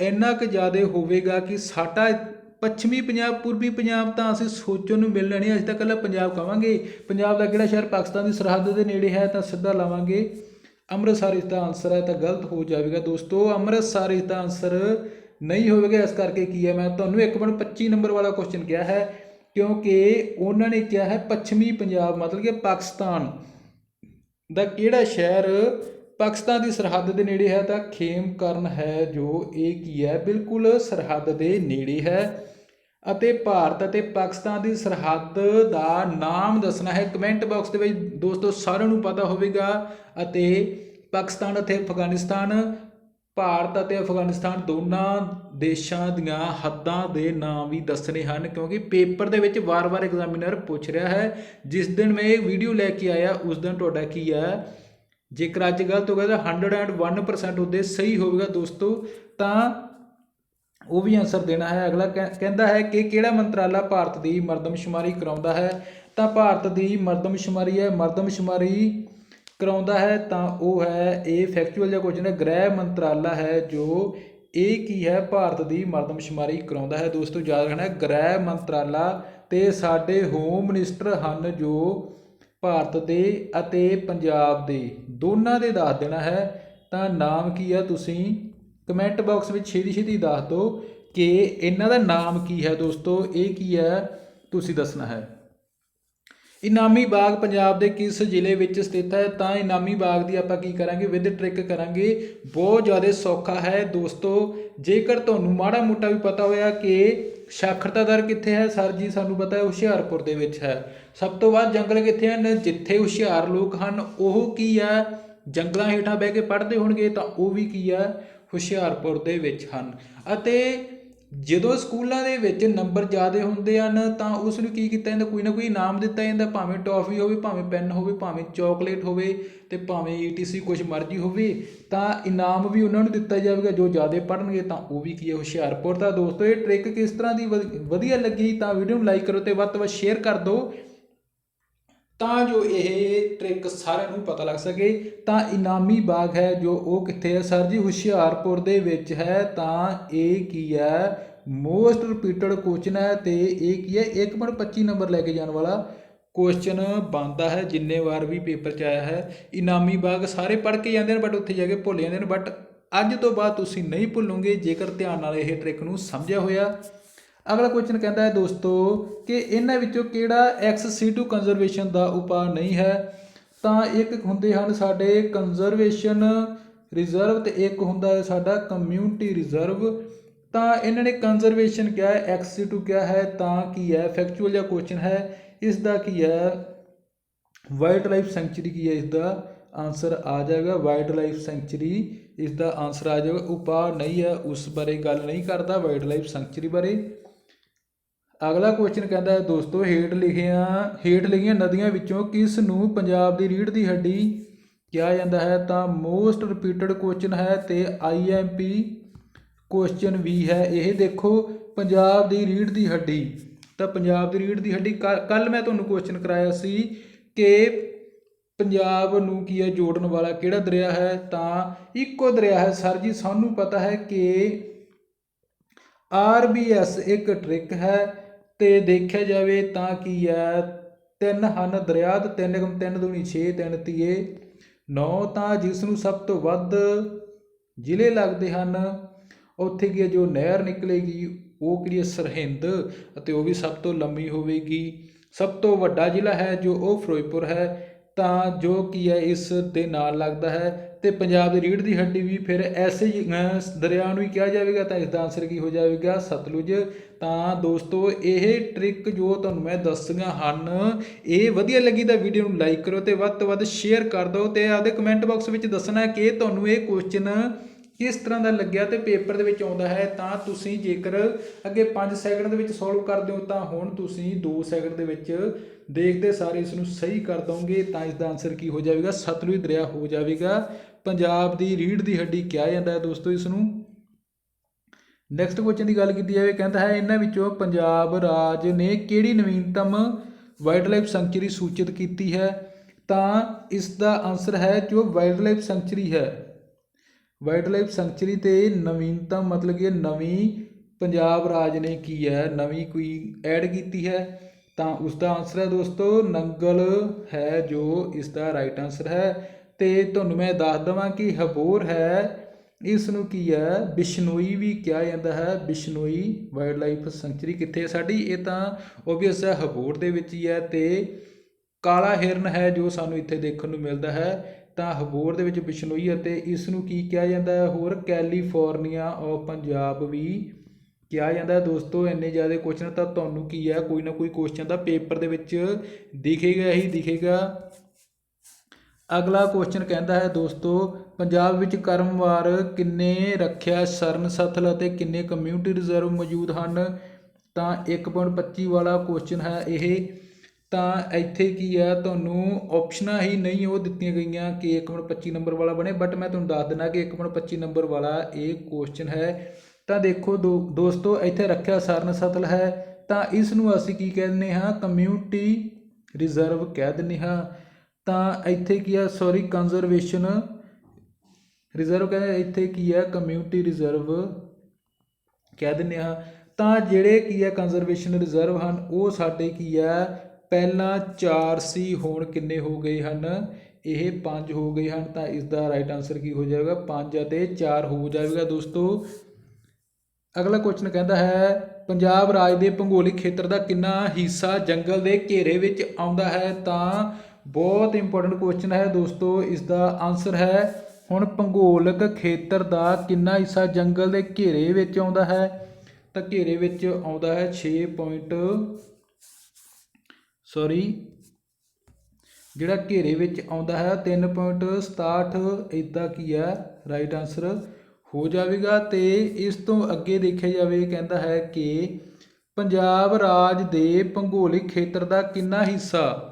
ਇੰਨਾ ਕੁ ਜ਼ਿਆਦਾ ਹੋਵੇਗਾ ਕਿ ਸਾਡਾ ਪੱਛਮੀ ਪੰਜਾਬ, ਪੂਰਬੀ ਪੰਜਾਬ ਤਾਂ ਅਸੀਂ ਸੋਚਣ ਨੂੰ ਮਿਲਣਾ ਨਹੀਂ, ਅਸੀਂ ਤਾਂ ਇਕੱਲਾ ਪੰਜਾਬ ਕਵਾਂਗੇ ਪੰਜਾਬ ਦਾ ਕਿਹੜਾ ਸ਼ਹਿਰ ਪਾਕਿਸਤਾਨ ਦੀ ਸਰਹੱਦ ਦੇ ਨੇੜੇ ਹੈ, ਤਾਂ ਸਿੱਧਾ ਲਾਵਾਂਗੇ। ਅੰਮ੍ਰਿਤਸਰ ਇਸ ਦਾ ਆਨਸਰ ਹੈ ਤਾਂ ਗਲਤ ਹੋ ਜਾਵੇਗਾ ਦੋਸਤੋ। ਅੰਮ੍ਰਿਤਸਰ ਇਸ ਦਾ ਆਨਸਰ ਨਹੀਂ ਹੋਵੇਗਾ, ਇਸ ਕਰਕੇ ਕੀ ਹੈ, ਮੈਂ ਤੁਹਾਨੂੰ 1.25 ਨੰਬਰ ਵਾਲਾ ਕੁਐਸਚਨ ਕਿਹਾ ਹੈ, ਕਿਉਂਕਿ ਉਹਨਾਂ ਨੇ ਕਿਹਾ ਹੈ ਪੱਛਮੀ ਪੰਜਾਬ, ਮਤਲਬ ਕਿ ਪਾਕਿਸਤਾਨ ਦਾ ਕਿਹੜਾ ਸ਼ਹਿਰ ਪਾਕਿਸਤਾਨ ਦੀ ਸਰਹੱਦ ਦੇ ਨੇੜੇ ਹੈ ਤਾਂ ਖੇਮ ਕਰਨ ਹੈ ਜੋ ਇਹ ਕੀ ਹੈ? ਬਿਲਕੁਲ ਸਰਹੱਦ ਦੇ ਨੇੜੇ ਹੈ ਅਤੇ ਭਾਰਤ ਅਤੇ ਪਾਕਿਸਤਾਨ ਦੀ ਸਰਹੱਦ ਦਾ ਨਾਮ ਦੱਸਣਾ ਹੈ। ਕਮੈਂਟ ਬਾਕਸ ਦੇ ਵਿੱਚ ਦੋਸਤੋ ਸਾਰਿਆਂ ਨੂੰ ਪਤਾ ਹੋਵੇਗਾ ਅਤੇ ਪਾਕਿਸਤਾਨ ਅਤੇ ਅਫਗਾਨਿਸਤਾਨ, ਭਾਰਤ ਅਤੇ ਅਫਗਾਨਿਸਤਾਨ ਦੋਨਾਂ ਦੇਸ਼ਾਂ ਦੀਆਂ ਹੱਦਾਂ ਦੇ ਨਾਮ ਵੀ ਦੱਸਣੇ ਹਨ ਕਿਉਂਕਿ ਪੇਪਰ ਦੇ ਵਿੱਚ ਵਾਰ-ਵਾਰ ਐਗਜ਼ਾਮੀਨਰ ਪੁੱਛ ਰਿਹਾ ਹੈ। ਜਿਸ ਦਿਨ ਮੈਂ ਇਹ ਵੀਡੀਓ ਲੈ ਕੇ ਆਇਆ, ਉਸ ਦਿਨ ਤੁਹਾਡਾ ਕੀ ਹੈ? ਜੇਕਰ ਅੱਜ ਗਲਤ ਹੋ ਗਿਆ ਤਾਂ 101% ਉਹਦੇ ਸਹੀ ਹੋਵੇਗਾ ਦੋਸਤੋ, ਤਾਂ ਉਹ ਵੀ ਆਨਸਰ ਦੇਣਾ ਹੈ। ਅਗਲਾ ਕਹਿ- ਕਹਿੰਦਾ ਹੈ ਕਿ ਕਿਹੜਾ ਮੰਤਰਾਲਾ ਭਾਰਤ ਦੀ ਮਰਦਮਸ਼ੁਮਾਰੀ ਕਰਾਉਂਦਾ ਹੈ? ਤਾਂ ਭਾਰਤ ਦੀ ਮਰਦਮਸ਼ੁਮਾਰੀ ਹੈ, ਮਰਦਮਸ਼ੁਮਾਰੀ ਕਰਾਉਂਦਾ ਹੈ ਤਾਂ ਉਹ ਹੈ, ਇਹ ਫੈਕਚੁਅਲ ਜਾਂ ਕੁਐਸਚਨ ਹੈ, ਗ੍ਰਹਿ ਮੰਤਰਾਲਾ ਹੈ ਜੋ ਇਹ ਕੀ ਹੈ, ਭਾਰਤ ਦੀ ਮਰਦਮਸ਼ੁਮਾਰੀ ਕਰਾਉਂਦਾ ਹੈ। ਦੋਸਤੋ, ਯਾਦ ਰੱਖਣਾ ਗ੍ਰਹਿ ਮੰਤਰਾਲਾ ਤੇ ਸਾਡੇ ਹੋਮ ਮਿਨਿਸਟਰ ਹਨ ਜੋ ਭਾਰਤ ਦੇ ਅਤੇ ਪੰਜਾਬ ਦੇ ਦੋਨਾਂ ਦੇ ਦੱਸ ਦੇਣਾ ਹੈ, ਤਾਂ ਨਾਮ ਕੀ ਹੈ ਤੁਸੀਂ? ਕਮੈਂਟ ਬਾਕਸ ਵਿੱਚ ਛੇਤੀ ਛੇਤੀ ਦੱਸ ਦਿਓ ਕਿ ਇਹਨਾਂ ਦਾ ਨਾਮ ਕੀ ਹੈ ਦੋਸਤੋ? ਇਹ ਕੀ ਹੈ? ਤੁਸੀਂ ਦੱਸਣਾ ਹੈ। ਇਨਾਮੀ ਬਾਗ ਪੰਜਾਬ ਦੇ ਕਿਸ ਜ਼ਿਲ੍ਹੇ ਵਿੱਚ ਸਥਿਤ ਹੈ? ਤਾਂ ਇਨਾਮੀ ਬਾਗ ਦੀ ਆਪਾਂ ਕੀ ਕਰਾਂਗੇ? ਵਿਦ ਟ੍ਰਿਕ ਕਰਾਂਗੇ। ਬਹੁਤ ਜ਼ਿਆਦਾ ਸੌਖਾ ਹੈ ਦੋਸਤੋ। ਜੇਕਰ ਤੁਹਾਨੂੰ ਮਾੜਾ ਮੋਟਾ ਵੀ ਪਤਾ ਹੋਇਆ ਕਿ ਸਾਖਰਤਾ ਦਰ ਕਿੱਥੇ ਹੈ, ਸਰ ਜੀ, ਸਾਨੂੰ ਪਤਾ ਹੈ ਹੁਸ਼ਿਆਰਪੁਰ ਦੇ ਵਿੱਚ ਹੈ। ਸਭ ਤੋਂ ਵੱਧ ਜੰਗਲ ਕਿੱਥੇ ਹਨ? ਜਿੱਥੇ ਹੁਸ਼ਿਆਰ ਲੋਕ ਹਨ, ਉਹ ਕੀ ਹੈ? ਜੰਗਲਾਂ ਹੇਠਾਂ ਬਹਿ ਕੇ ਪੜ੍ਹਦੇ ਹੋਣਗੇ ਤਾਂ ਉਹ ਵੀ ਕੀ ਹੈ? ਹੁਸ਼ਿਆਰਪੁਰ ਦੇ ਵਿੱਚ ਹਨ। ਅਤੇ ਜਦੋਂ ਸਕੂਲਾਂ ਦੇ ਵਿੱਚ ਨੰਬਰ ਜ਼ਿਆਦਾ ਹੁੰਦੇ ਹਨ, ਤਾਂ ਉਸ ਨੂੰ ਕੀ ਕੀਤਾ ਜਾਂਦਾ, ਕੋਈ ਨਾ ਕੋਈ ਇਨਾਮ ਦਿੱਤਾ ਜਾਂਦਾ, ਭਾਵੇਂ ਟੌਫੀ ਹੋਵੇ, ਭਾਵੇਂ ਪੈਨ ਹੋਵੇ, ਭਾਵੇਂ ਚਾਕਲੇਟ ਹੋਵੇ ਤੇ ਭਾਵੇਂ ਈਟੀਸੀ ਕੁਝ ਮਰਜ਼ੀ ਹੋਵੇ, ਤਾਂ ਇਨਾਮ ਵੀ ਉਹਨਾਂ ਨੂੰ ਦਿੱਤਾ ਜਾਵੇਗਾ, ਜੋ ਜ਼ਿਆਦਾ ਪੜ੍ਹਨਗੇ ਤਾਂ ਉਹ ਵੀ ਕੀ ਹੈ, ਹੁਸ਼ਿਆਰਪੁਰ ਦਾ ਦੋਸਤੋ, ਇਹ ਟ੍ਰਿਕ ਕਿਸ ਤਰ੍ਹਾਂ ਦੀ ਵਧ- ਵਧੀਆ ਲੱਗੀ ਤਾਂ ਵੀਡੀਓ ਨੂੰ ਲਾਈਕ ਕਰੋ ਤੇ ਵੱਧ ਤੋਂ ਵੱਧ ਸ਼ੇਅਰ ਕਰ ਦਿਓ। ਤਾਂ ਜੋ ਇਹ ਟ੍ਰਿਕ ਸਾਰਿਆਂ ਨੂੰ ਪਤਾ ਲੱਗ ਸਕੇ, ਤਾਂ ਇਨਾਮੀ ਬਾਗ ਹੈ ਜੋ ਉਹ ਕਿੱਥੇ ਹੈ? ਸਰ ਜੀ, ਹੁਸ਼ਿਆਰਪੁਰ ਦੇ ਵਿੱਚ ਹੈ। ਤਾਂ ਇਹ ਕੀ ਹੈ? ਮੋਸਟ ਰਿਪੀਟਡ ਕੁਐਸਚਨ ਹੈ ਤੇ ਇਹ ਕੀ ਹੈ? 1.25 ਨੰਬਰ ਲੈ ਕੇ ਜਾਣ ਵਾਲਾ ਕੁਐਸਚਨ ਬਣਦਾ ਹੈ, ਜਿੰਨੇ ਵਾਰ ਵੀ ਪੇਪਰ 'ਚ ਆਇਆ ਹੈ। ਇਨਾਮੀ ਬਾਗ ਸਾਰੇ ਪੜ੍ਹ ਕੇ ਜਾਂਦੇ ਨੇ ਬਟ ਉੱਥੇ ਜਾ ਕੇ ਭੁੱਲ ਜਾਂਦੇ ਨੇ। ਬਟ ਅੱਜ ਤੋਂ ਬਾਅਦ ਤੁਸੀਂ ਨਹੀਂ ਭੁੱਲੋਗੇ, ਜੇਕਰ ਧਿਆਨ ਨਾਲ ਇਹ ਟ੍ਰਿਕ ਨੂੰ ਸਮਝਿਆ ਹੋਇਆ ਅਗਲਾ ਕੁਐਸਚਨ ਕਹਿੰਦਾ ਹੈ ਦੋਸਤੋ ਕਿ ਇਹਨਾਂ ਵਿੱਚੋਂ ਕਿਹੜਾ XC2 ਕੰਜ਼ਰਵੇਸ਼ਨ ਦਾ ਉਪਾਅ ਨਹੀਂ ਹੈ? ਤਾਂ ਇੱਕ ਹੁੰਦੇ ਹਨ ਸਾਡੇ ਕੰਜ਼ਰਵੇਸ਼ਨ ਰਿਜ਼ਰਵ ਤੇ ਇੱਕ ਹੁੰਦਾ ਹੈ ਸਾਡਾ ਕਮਿਊਨਿਟੀ ਰਿਜ਼ਰਵ ਤਾਂ ਇਹਨਾਂ ਨੇ ਕੰਜ਼ਰਵੇਸ਼ਨ ਕਿਹਾ ਹੈ XC2 ਕਿਹਾ ਹੈ, ਤਾਂ ਕੀ ਹੈ? ਫੈਕਚੁਅਲ ਜਿਹਾ ਕੁਐਸਚਨ ਹੈ। ਇਸ ਦਾ ਕੀ ਹੈ? ਵਾਈਲਡ ਲਾਈਫ ਸੈਂਚੁਰੀ ਕੀ ਹੈ? ਇਸ ਦਾ ਆਨਸਰ ਆ ਜਾਏਗਾ। ਵਾਈਲਡ ਲਾਈਫ ਸੈਂਚੁਰੀ ਇਸ ਦਾ ਆਨਸਰ ਆ ਜਾਏਗਾ। ਉਪਾਅ ਨਹੀਂ ਹੈ, ਉਸ ਬਾਰੇ ਗੱਲ ਨਹੀਂ ਕਰਦਾ। ਵਾਈਲਡ ਲਾਈਫ ਸੈਂਚੁਰੀ ਬਾਰੇ ਅਗਲਾ ਕੁਐਸਚਨ ਕਹਿੰਦਾ ਹੈ, ਦੋਸਤੋ, ਹੇਠ ਲਿਖਿਆ, ਹੇਠ ਲਿਖੀਆਂ ਨਦੀਆਂ ਵਿੱਚੋਂ ਕਿਸ ਨੂੰ ਪੰਜਾਬ ਦੀ ਰੀੜ੍ਹ ਦੀ ਹੱਡੀ ਕਿਹਾ ਜਾਂਦਾ ਹੈ? ਤਾਂ ਮੋਸਟ ਰਿਪੀਟਡ ਕੁਐਸਚਨ ਹੈ ਤੇ ਆਈਐਮਪੀ ਕੁਐਸਚਨ ਵੀ ਹੈ। ਇਹ ਦੇਖੋ, ਪੰਜਾਬ ਦੀ ਰੀੜ੍ਹ ਦੀ ਹੱਡੀ। ਤਾਂ ਪੰਜਾਬ ਦੀ ਰੀੜ੍ਹ ਦੀ ਹੱਡੀ ਕੱਲ ਮੈਂ ਤੁਹਾਨੂੰ ਕੁਐਸਚਨ ਕਰਾਇਆ ਸੀ ਕਿ ਪੰਜਾਬ ਨੂੰ ਕੀ ਹੈ, ਜੋੜਨ ਵਾਲਾ ਕਿਹੜਾ ਦਰਿਆ ਹੈ? ਤਾਂ ਇੱਕੋ ਦਰਿਆ ਹੈ। ਸਰ ਜੀ, ਸਾਨੂੰ ਪਤਾ ਹੈ ਕਿ ਆਰਬੀਐਸ ਇੱਕ ਟ੍ਰਿਕ ਹੈ। ਤੇ ਦੇਖਿਆ ਜਾਵੇ ਤਾਂ ਕੀ ਹੈ? ਤਿੰਨ ਹਨ ਦਰਿਆ ਤੇ ਤਿੰਨ ਕਮ ਤਿੰਨ ਦੂਣੀ 6 ਤਿੰਨ ਤੀਏ। 9 ਤਾਂ ਜਿਸ ਨੂੰ ਸਭ ਤੋਂ ਵੱਧ ਜ਼ਿਲ੍ਹੇ ਲੱਗਦੇ ਹਨ, ਉੱਥੇ ਕੀ ਹੈ? ਜੋ ਨਹਿਰ ਨਿਕਲੇਗੀ, ਉਹ ਕਿਹੜੀ ਹੈ? ਸਰਹਿੰਦ ਅਤੇ ਉਹ ਵੀ ਸਭ ਤੋਂ ਲੰਮੀ ਹੋਵੇਗੀ। ਸਭ ਤੋਂ ਵੱਡਾ ਜ਼ਿਲ੍ਹਾ ਹੈ ਜੋ ਉਹ ਫਿਰੋਜ਼ਪੁਰ ਹੈ, ਤਾਂ ਜੋ ਕੀ ਹੈ? ਇਸ ਦੇ ਨਾਲ ਲੱਗਦਾ ਹੈ ਤੇ ਪੰਜਾਬ ਦੀ ਰੀੜ੍ਹ ਦੀ ਹੱਡੀ ਵੀ ਫਿਰ ਐਸੇ ਦਰਿਆ ਨੂੰ ਹੀ ਕਿਹਾ ਜਾਵੇਗਾ ਤਾਂ ਇਸ ਦਾ ਆਨਸਰ ਕੀ ਹੋ ਜਾਵੇਗਾ? ਸਤਲੁਜ। ਤਾਂ ਦੋਸਤੋ, ਇਹ ਟ੍ਰਿਕ ਜੋ ਤੁਹਾਨੂੰ ਮੈਂ ਦੱਸੀਆਂ ਹਨ, ਇਹ ਵਧੀਆ ਲੱਗੀ ਤਾਂ ਵੀਡੀਓ ਨੂੰ ਲਾਈਕ ਕਰੋ ਤੇ ਵੱਧ ਤੋਂ ਵੱਧ ਸ਼ੇਅਰ ਕਰ ਦਿਓ ਤੇ ਆਪਦੇ ਕਮੈਂਟ ਬਾਕਸ ਵਿੱਚ ਦੱਸਣਾ ਕਿ ਤੁਹਾਨੂੰ ਇਹ ਕੁਐਸਚਨ ਕਿਸ ਤਰ੍ਹਾਂ ਦਾ ਲੱਗਿਆ ਤੇ ਪੇਪਰ ਦੇ ਵਿੱਚ ਆਉਂਦਾ ਹੈ। ਤਾਂ ਤੁਸੀਂ ਜੇਕਰ ਅੱਗੇ 5 ਸੈਕਿੰਡ ਦੇ ਵਿੱਚ ਸੋਲਵ ਕਰਦੇ ਹੋ ਤਾਂ ਹੁਣ ਤੁਸੀਂ 2 ਸੈਕਿੰਡ ਦੇ ਵਿੱਚ ਦੇਖਦੇ ਸਾਰੇ ਇਸ ਨੂੰ ਸਹੀ ਕਰ ਦੋਗੇ ਤਾਂ ਇਸ ਦਾ ਆਨਸਰ ਕੀ ਹੋ ਜਾਵੇਗਾ? ਸਤਲੁਜ ਦਰਿਆ ਹੋ ਜਾਵੇਗਾ। ਪੰਜਾਬ ਦੀ ਰੀੜ੍ਹ ਦੀ ਹੱਡੀ ਕਿਹਾ ਜਾਂਦਾ ਹੈ ਦੋਸਤੋ ਇਸ ਨੂੰ ਨੈਕਸਟ ਕੁਐਸਚਨ ਦੀ ਗੱਲ ਕੀਤੀ ਜਾਵੇ, ਕਹਿੰਦਾ ਹੈ, ਇਹਨਾਂ ਵਿੱਚੋਂ ਪੰਜਾਬ ਰਾਜ ਨੇ ਕਿਹੜੀ ਨਵੀਨਤਮ ਵਾਈਲਡ ਲਾਈਫ ਸੈਂਚੁਰੀ ਸੂਚਿਤ ਕੀਤੀ ਹੈ? ਤਾਂ ਇਸ ਦਾ ਆਨਸਰ ਹੈ ਜੋ ਵਾਈਲਡ ਲਾਈਫ ਸੈਂਚੁਰੀ ਹੈ। ਵਾਈਲਡ ਲਾਈਫ ਸੈਂਚੁਰੀ ਤੇ ਨਵੀਨਤਮ ਮਤਲਬ ਕਿ ਨਵੀਂ ਪੰਜਾਬ ਰਾਜ ਨੇ ਕੀ ਹੈ, ਨਵੀਂ ਕੋਈ ਐਡ ਕੀਤੀ ਹੈ? ਤਾਂ ਉਸ ਦਾ ਆਨਸਰ ਹੈ ਦੋਸਤੋ, ਨੰਗਲ ਹੈ ਜੋ ਇਸ ਦਾ ਰਾਈਟ ਆਨਸਰ ਹੈ। ਤੇ ਤੁਹਾਨੂੰ ਮੈਂ ਦੱਸ ਦਵਾਂ ਕਿ ਹਬੋਰ ਹੈ ਇਸ ਨੂੰ ਕੀ ਹੈ? ਬਿਸ਼ਨੋਈ ਵੀ ਕਿਹਾ ਜਾਂਦਾ ਹੈ, ਬਿਸ਼ਨੋਈ ਵਾਈਲਡ ਲਾਈਫ ਸੈਂਚੁਰੀ ਕਿੱਥੇ ਹੈ ਸਾਡੀ? ਇਹ ਤਾਂ ਓਬਵੀਅਸ ਹੈ, ਹਬੋਰ ਦੇ ਵਿੱਚ ਹੀ ਹੈ ਤੇ ਕਾਲਾ ਹਿਰਨ ਹੈ ਜੋ ਸਾਨੂੰ ਇੱਥੇ ਦੇਖਣ ਨੂੰ ਮਿਲਦਾ ਹੈ। ਤਾਂ ਹਬੋਰ ਦੇ ਵਿੱਚ ਬਿਸ਼ਨੋਈ ਅਤੇ ਇਸ ਨੂੰ ਕੀ ਕਿਹਾ ਜਾਂਦਾ ਹੈ? ਹੋਰ ਕੈਲੀਫੋਰਨੀਆ ਆਫ ਪੰਜਾਬ ਵੀ ਕਿਹਾ ਜਾਂਦਾ ਹੈ। ਦੋਸਤੋ, ਇੰਨੇ ਜ਼ਿਆਦਾ ਕੁਐਸਚਨ ਤਾਂ ਤੁਹਾਨੂੰ ਕੀ ਹੈ? ਕੋਈ ਨਾ ਕੋਈ ਕੁਐਸਚਨ ਤਾਂ ਪੇਪਰ ਦੇ ਵਿੱਚ ਦਿਖੇਗਾ ਹੀ ਦਿਖੇਗਾ। ਅਗਲਾ ਕੁਐਸਚਨ ਕਹਿੰਦਾ ਹੈ, ਦੋਸਤੋ, ਪੰਜਾਬ ਵਿੱਚ ਕਰਮਵਾਰ ਕਿੰਨੇ ਰੱਖਿਆ ਸਰਨ ਸਥਲ ਅਤੇ ਕਿੰਨੇ ਕਮਿਊਨਿਟੀ ਰਿਜ਼ਰਵ ਮੌਜੂਦ ਹਨ? ਤਾਂ 1.25 ਵਾਲਾ ਕੁਐਸਚਨ ਹੈ ਇਹ। ਤਾਂ ਇੱਥੇ ਕੀ ਹੈ ਤੁਹਾਨੂੰ ਆਪਸ਼ਨਾਂ ਹੀ ਨਹੀਂ ਉਹ ਦਿੱਤੀਆਂ ਗਈਆਂ ਕਿ 1.25 ਨੰਬਰ ਵਾਲਾ ਬਣੇ ਬਟ ਮੈਂ ਤੁਹਾਨੂੰ ਦੱਸ ਦਿੰਦਾ ਕਿ 1.25 ਨੰਬਰ ਵਾਲਾ ਇਹ ਕੁਐਸਚਨ ਹੈ। ਤਾਂ ਦੇਖੋ ਦੋ, ਦੋਸਤੋ, ਇੱਥੇ ਰੱਖਿਆ ਸਰਨ ਸਥਲ ਹੈ। ਤਾਂ ਇਸ ਨੂੰ ਅਸੀਂ ਕੀ ਕਹਿੰਦੇ ਹਾਂ ਕਮਿਊਨਿਟੀ ਰਿਜ਼ਰਵ ਕਹਿ ਦਿੰਦੇ ਹਾਂ। ਤਾਂ ਇੱਥੇ ਕੀ ਹੈ ਸੋਰੀ ਕੰਜ਼ਰਵੇਸ਼ਨ ਰਿਜ਼ਰਵ ਕਹਿੰਦੇ ਇੱਥੇ ਕੀ ਹੈ ਕਮਿਊਨਿਟੀ ਰਿਜ਼ਰਵ ਕਹਿ ਦਿੰਦੇ ਹਾਂ ਤਾਂ ਜਿਹੜੇ ਕੀ ਹੈ ਕੰਜ਼ਰਵੇਸ਼ਨ ਰਿਜ਼ਰਵ ਹਨ, ਉਹ ਸਾਡੇ ਕੀ ਹੈ ਪਹਿਲਾਂ 4 ਸੀ, ਹੁਣ ਕਿੰਨੇ ਹੋ ਗਏ ਹਨ? ਇਹ 5 ਹੋ ਗਏ ਹਨ, ਤਾਂ ਇਸ ਦਾ ਰਾਈਟ ਆਨਸਰ ਕੀ ਹੋ ਜਾਏਗਾ 5 ਅਤੇ 4 ਹੋ ਜਾਵੇਗਾ ਦੋਸਤੋ। ਅਗਲਾ ਕੁਐਸਚਨ ਕਹਿੰਦਾ ਹੈ, ਪੰਜਾਬ ਰਾਜ ਦੇ ਭੂਗੋਲਿਕ ਖੇਤਰ ਦਾ ਕਿੰਨਾ ਹਿੱਸਾ ਜੰਗਲ ਦੇ ਘੇਰੇ ਵਿੱਚ ਆਉਂਦਾ ਹੈ? ਤਾਂ ਬਹੁਤ ਇੰਪੋਰਟੈਂਟ ਕੁਐਸਚਨ ਹੈ ਦੋਸਤੋ ਇਸ ਦਾ ਆਨਸਰ ਹੈ, ਹੁਣ ਭੂਗੋਲਿਕ ਖੇਤਰ ਦਾ ਕਿੰਨਾ ਹਿੱਸਾ ਜੰਗਲ ਦੇ ਘੇਰੇ ਵਿੱਚ ਆਉਂਦਾ ਹੈ? ਤਾਂ ਘੇਰੇ ਵਿੱਚ ਆਉਂਦਾ ਹੈ 6 ਪੁਆਇੰਟ ਸੌਰੀ ਜਿਹੜਾ ਘੇਰੇ ਵਿੱਚ ਆਉਂਦਾ ਹੈ 3.67 ਇਦਾਂ ਕੀ ਹੈ? ਰਾਈਟ ਆਨਸਰ ਹੋ ਜਾਵੇਗਾ ਤੇ ਇਸ ਤੋਂ ਅੱਗੇ ਦੇਖਿਆ ਜਾਵੇ, ਕਹਿੰਦਾ ਹੈ ਕਿ ਪੰਜਾਬ ਰਾਜ ਦੇ ਭੂਗੋਲਿਕ ਖੇਤਰ ਦਾ ਕਿੰਨਾ ਹਿੱਸਾ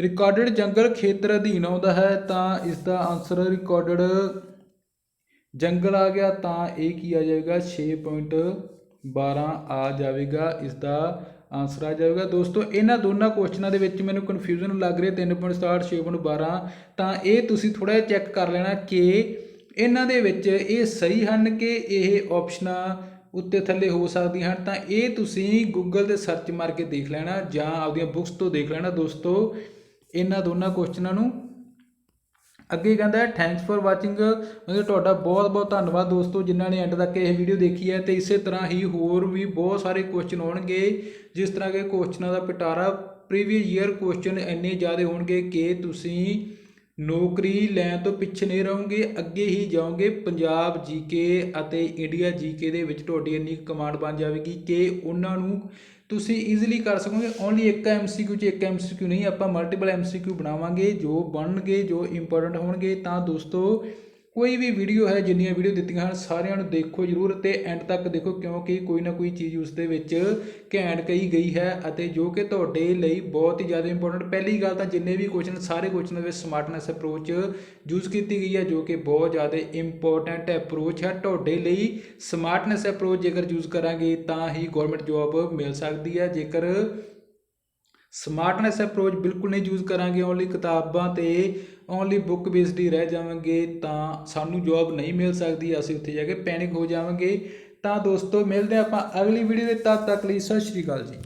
ਰਿਕਾਰਡਡ ਜੰਗਲ ਖੇਤਰ ਅਧੀਨ ਆਉਂਦਾ ਹੈ, ਤਾਂ ਇਸ ਦਾ ਆਨਸਰ ਰਿਕਾਰਡਡ ਜੰਗਲ ਆ ਗਿਆ, ਤਾਂ ਇਹ ਕੀ ਆ ਜਾਵੇਗਾ? 6.12 ਆ ਜਾਵੇਗਾ ਇਸ ਦਾ ਆਨਸਰ ਆ ਜਾਵੇਗਾ। ਦੋਸਤੋ, ਇਹਨਾਂ ਦੋਨਾਂ ਕੁਐਸਚਨਾਂ ਦੇ ਵਿੱਚ ਮੈਨੂੰ ਕਨਫਿਊਜ਼ਨ ਲੱਗ ਰਹੀ 3.67 6.12 ਤਾਂ ਇਹ ਤੁਸੀਂ ਥੋੜਾ ਜਿਹਾ ਚੈੱਕ ਕਰ ਲੈਣਾ ਕਿ ਇਹਨਾਂ ਦੇ ਵਿੱਚ ਇਹ ਸਹੀ ਹਨ ਕਿ ਇਹ ਆਪਸ਼ਨਾਂ ਉੱਤੇ ਥੱਲੇ ਹੋ ਸਕਦੀਆਂ ਹਨ। ਤਾਂ ਇਹ ਤੁਸੀਂ ਗੂਗਲ ਤੇ ਸਰਚ ਮਾਰ ਕੇ ਦੇਖ ਲੈਣਾ ਜਾਂ ਆਪਦੀਆਂ ਬੁੱਕਸ ਤੋਂ ਦੇਖ ਲੈਣਾ ਦੋਸਤੋ। ਇਹਨਾਂ ਦੋਨਾਂ ਕੁਐਸਚਨਾਂ ਨੂੰ ਅੱਗੇ ਕਹਿੰਦਾ ਹੈ ਥੈਂਕਸ ਫॉर ਵਾਚਿੰਗ ਮਤਲਬ ਤੁਹਾਡਾ ਬਹੁਤ ਬਹੁਤ ਧੰਨਵਾਦ ਦੋਸਤੋ, ਜਿਨ੍ਹਾਂ ਨੇ ਐਂਡ ਤੱਕ ਇਹ ਵੀਡੀਓ ਦੇਖੀ ਹੈ ਤੇ ਇਸੇ ਤਰ੍ਹਾਂ ਹੀ ਹੋਰ ਵੀ ਬਹੁਤ ਸਾਰੇ ਕੁਐਸਚਨ ਹੋਣਗੇ ਜਿਸ ਤਰ੍ਹਾਂ ਕਿ ਕੁਐਸਚਨਾਂ ਦਾ ਪਿਟਾਰਾ ਪ੍ਰੀਵੀਅਸ ਈਅਰ ਕੁਐਸਚਨ ਇੰਨੇ ਜ਼ਿਆਦਾ ਹੋਣਗੇ ਕਿ ਤੁਸੀਂ ਨੌਕਰੀ ਲੈਣ ਤੋਂ ਪਿੱਛੇ ਨਹੀਂ ਰਹੋਗੇ, ਅੱਗੇ ਹੀ ਜਾਓਗੇ ਪੰਜਾਬ ਜੀਕੇ ਅਤੇ ਇੰਡੀਆ ਜੀਕੇ ਦੇ ਵਿੱਚ ਤੁਹਾਡੀ ਇੰਨੀ ਕਮਾਂਡ ਬਣ ਜਾਵੇਗੀ ਕਿ ਉਹਨਾਂ ਨੂੰ ਤੁਸੀਂ ਈਜ਼ੀਲੀ ਕਰ ਸਕੋਗੇ। ਓਨਲੀ ਇੱਕ ਐਮਸੀਕਿਊ ਚ ਇੱਕ ਐਮਸੀਕਿਊ ਨਹੀਂ, ਆਪਾਂ ਮਲਟੀਪਲ ਐਮਸੀਕਿਊ ਬਣਾਵਾਂਗੇ। ਜੋ ਬਣਨਗੇ, ਜੋ ਇੰਪੋਰਟੈਂਟ ਹੋਣਗੇ, ਤਾਂ ਦੋਸਤੋ ਕੋਈ ਵੀ ਵੀਡੀਓ ਹੈ, ਜਿੰਨੀਆਂ ਵੀਡੀਓ ਦਿੱਤੀਆਂ ਹਨ, ਸਾਰਿਆਂ ਨੂੰ ਦੇਖੋ ਜਰੂਰ ਤੇ ਐਂਡ ਤੱਕ ਦੇਖੋ, ਕਿਉਂਕਿ ਕੋਈ ਨਾ ਕੋਈ ਚੀਜ਼ ਉਸ ਦੇ ਵਿੱਚ ਘੈਂਟ ਕਹੀ ਗਈ ਹੈ ਅਤੇ ਜੋ ਕਿ ਤੁਹਾਡੇ ਲਈ ਬਹੁਤ ਹੀ ਜ਼ਿਆਦਾ ਇੰਪੋਰਟੈਂਟ ਪਹਿਲੀ ਗੱਲ ਤਾਂ ਜਿੰਨੇ ਵੀ ਕੁਐਸਚਨ ਸਾਰੇ ਕੁਐਸਚਨ ਵਿੱਚ ਸਮਾਰਟਨੈਸ ਅਪਰੋਚ ਯੂਜ਼ ਕੀਤੀ ਗਈ ਹੈ, ਜੋ ਕਿ ਬਹੁਤ ਜ਼ਿਆਦਾ ਇੰਪੋਰਟੈਂਟ ਅਪਰੋਚ ਹੈ। ਤੁਹਾਡੇ ਲਈ ਸਮਾਰਟਨੈਸ ਅਪਰੋਚ ਜੇਕਰ ਯੂਜ਼ ਕਰਾਂਗੇ, ਤਾਂ ਹੀ ਗਵਰਨਮੈਂਟ ਜੌਬ ਮਿਲ ਸਕਦੀ ਹੈ। ਜੇਕਰ ਸਮਾਰਟਨੈਸ ਅਪਰੋਚ ਬਿਲਕੁਲ ਨਹੀਂ ਯੂਜ਼ ਕਰਾਂਗੇ, ਓਨਲੀ ਕਿਤਾਬਾਂ ਤੇ ਓਨਲੀ ਬੁੱਕ ਬੇਸਡ ਹੀ ਰਹਿ ਜਾਵਾਂਗੇ, ਤਾਂ ਸਾਨੂੰ ਜੌਬ ਨਹੀਂ ਮਿਲ ਸਕਦੀ, ਅਸੀਂ ਉੱਥੇ ਜਾ ਕੇ ਪੈਨਿਕ ਹੋ ਜਾਵਾਂਗੇ। ਤਾਂ ਦੋਸਤੋ, ਮਿਲਦੇ ਹਾਂ ਆਪਾਂ ਅਗਲੀ ਵੀਡੀਓ ਦੇ ਤਦ ਤੱਕ ਲਈ ਸਤਿ ਸ਼੍ਰੀ ਅਕਾਲ ਜੀ।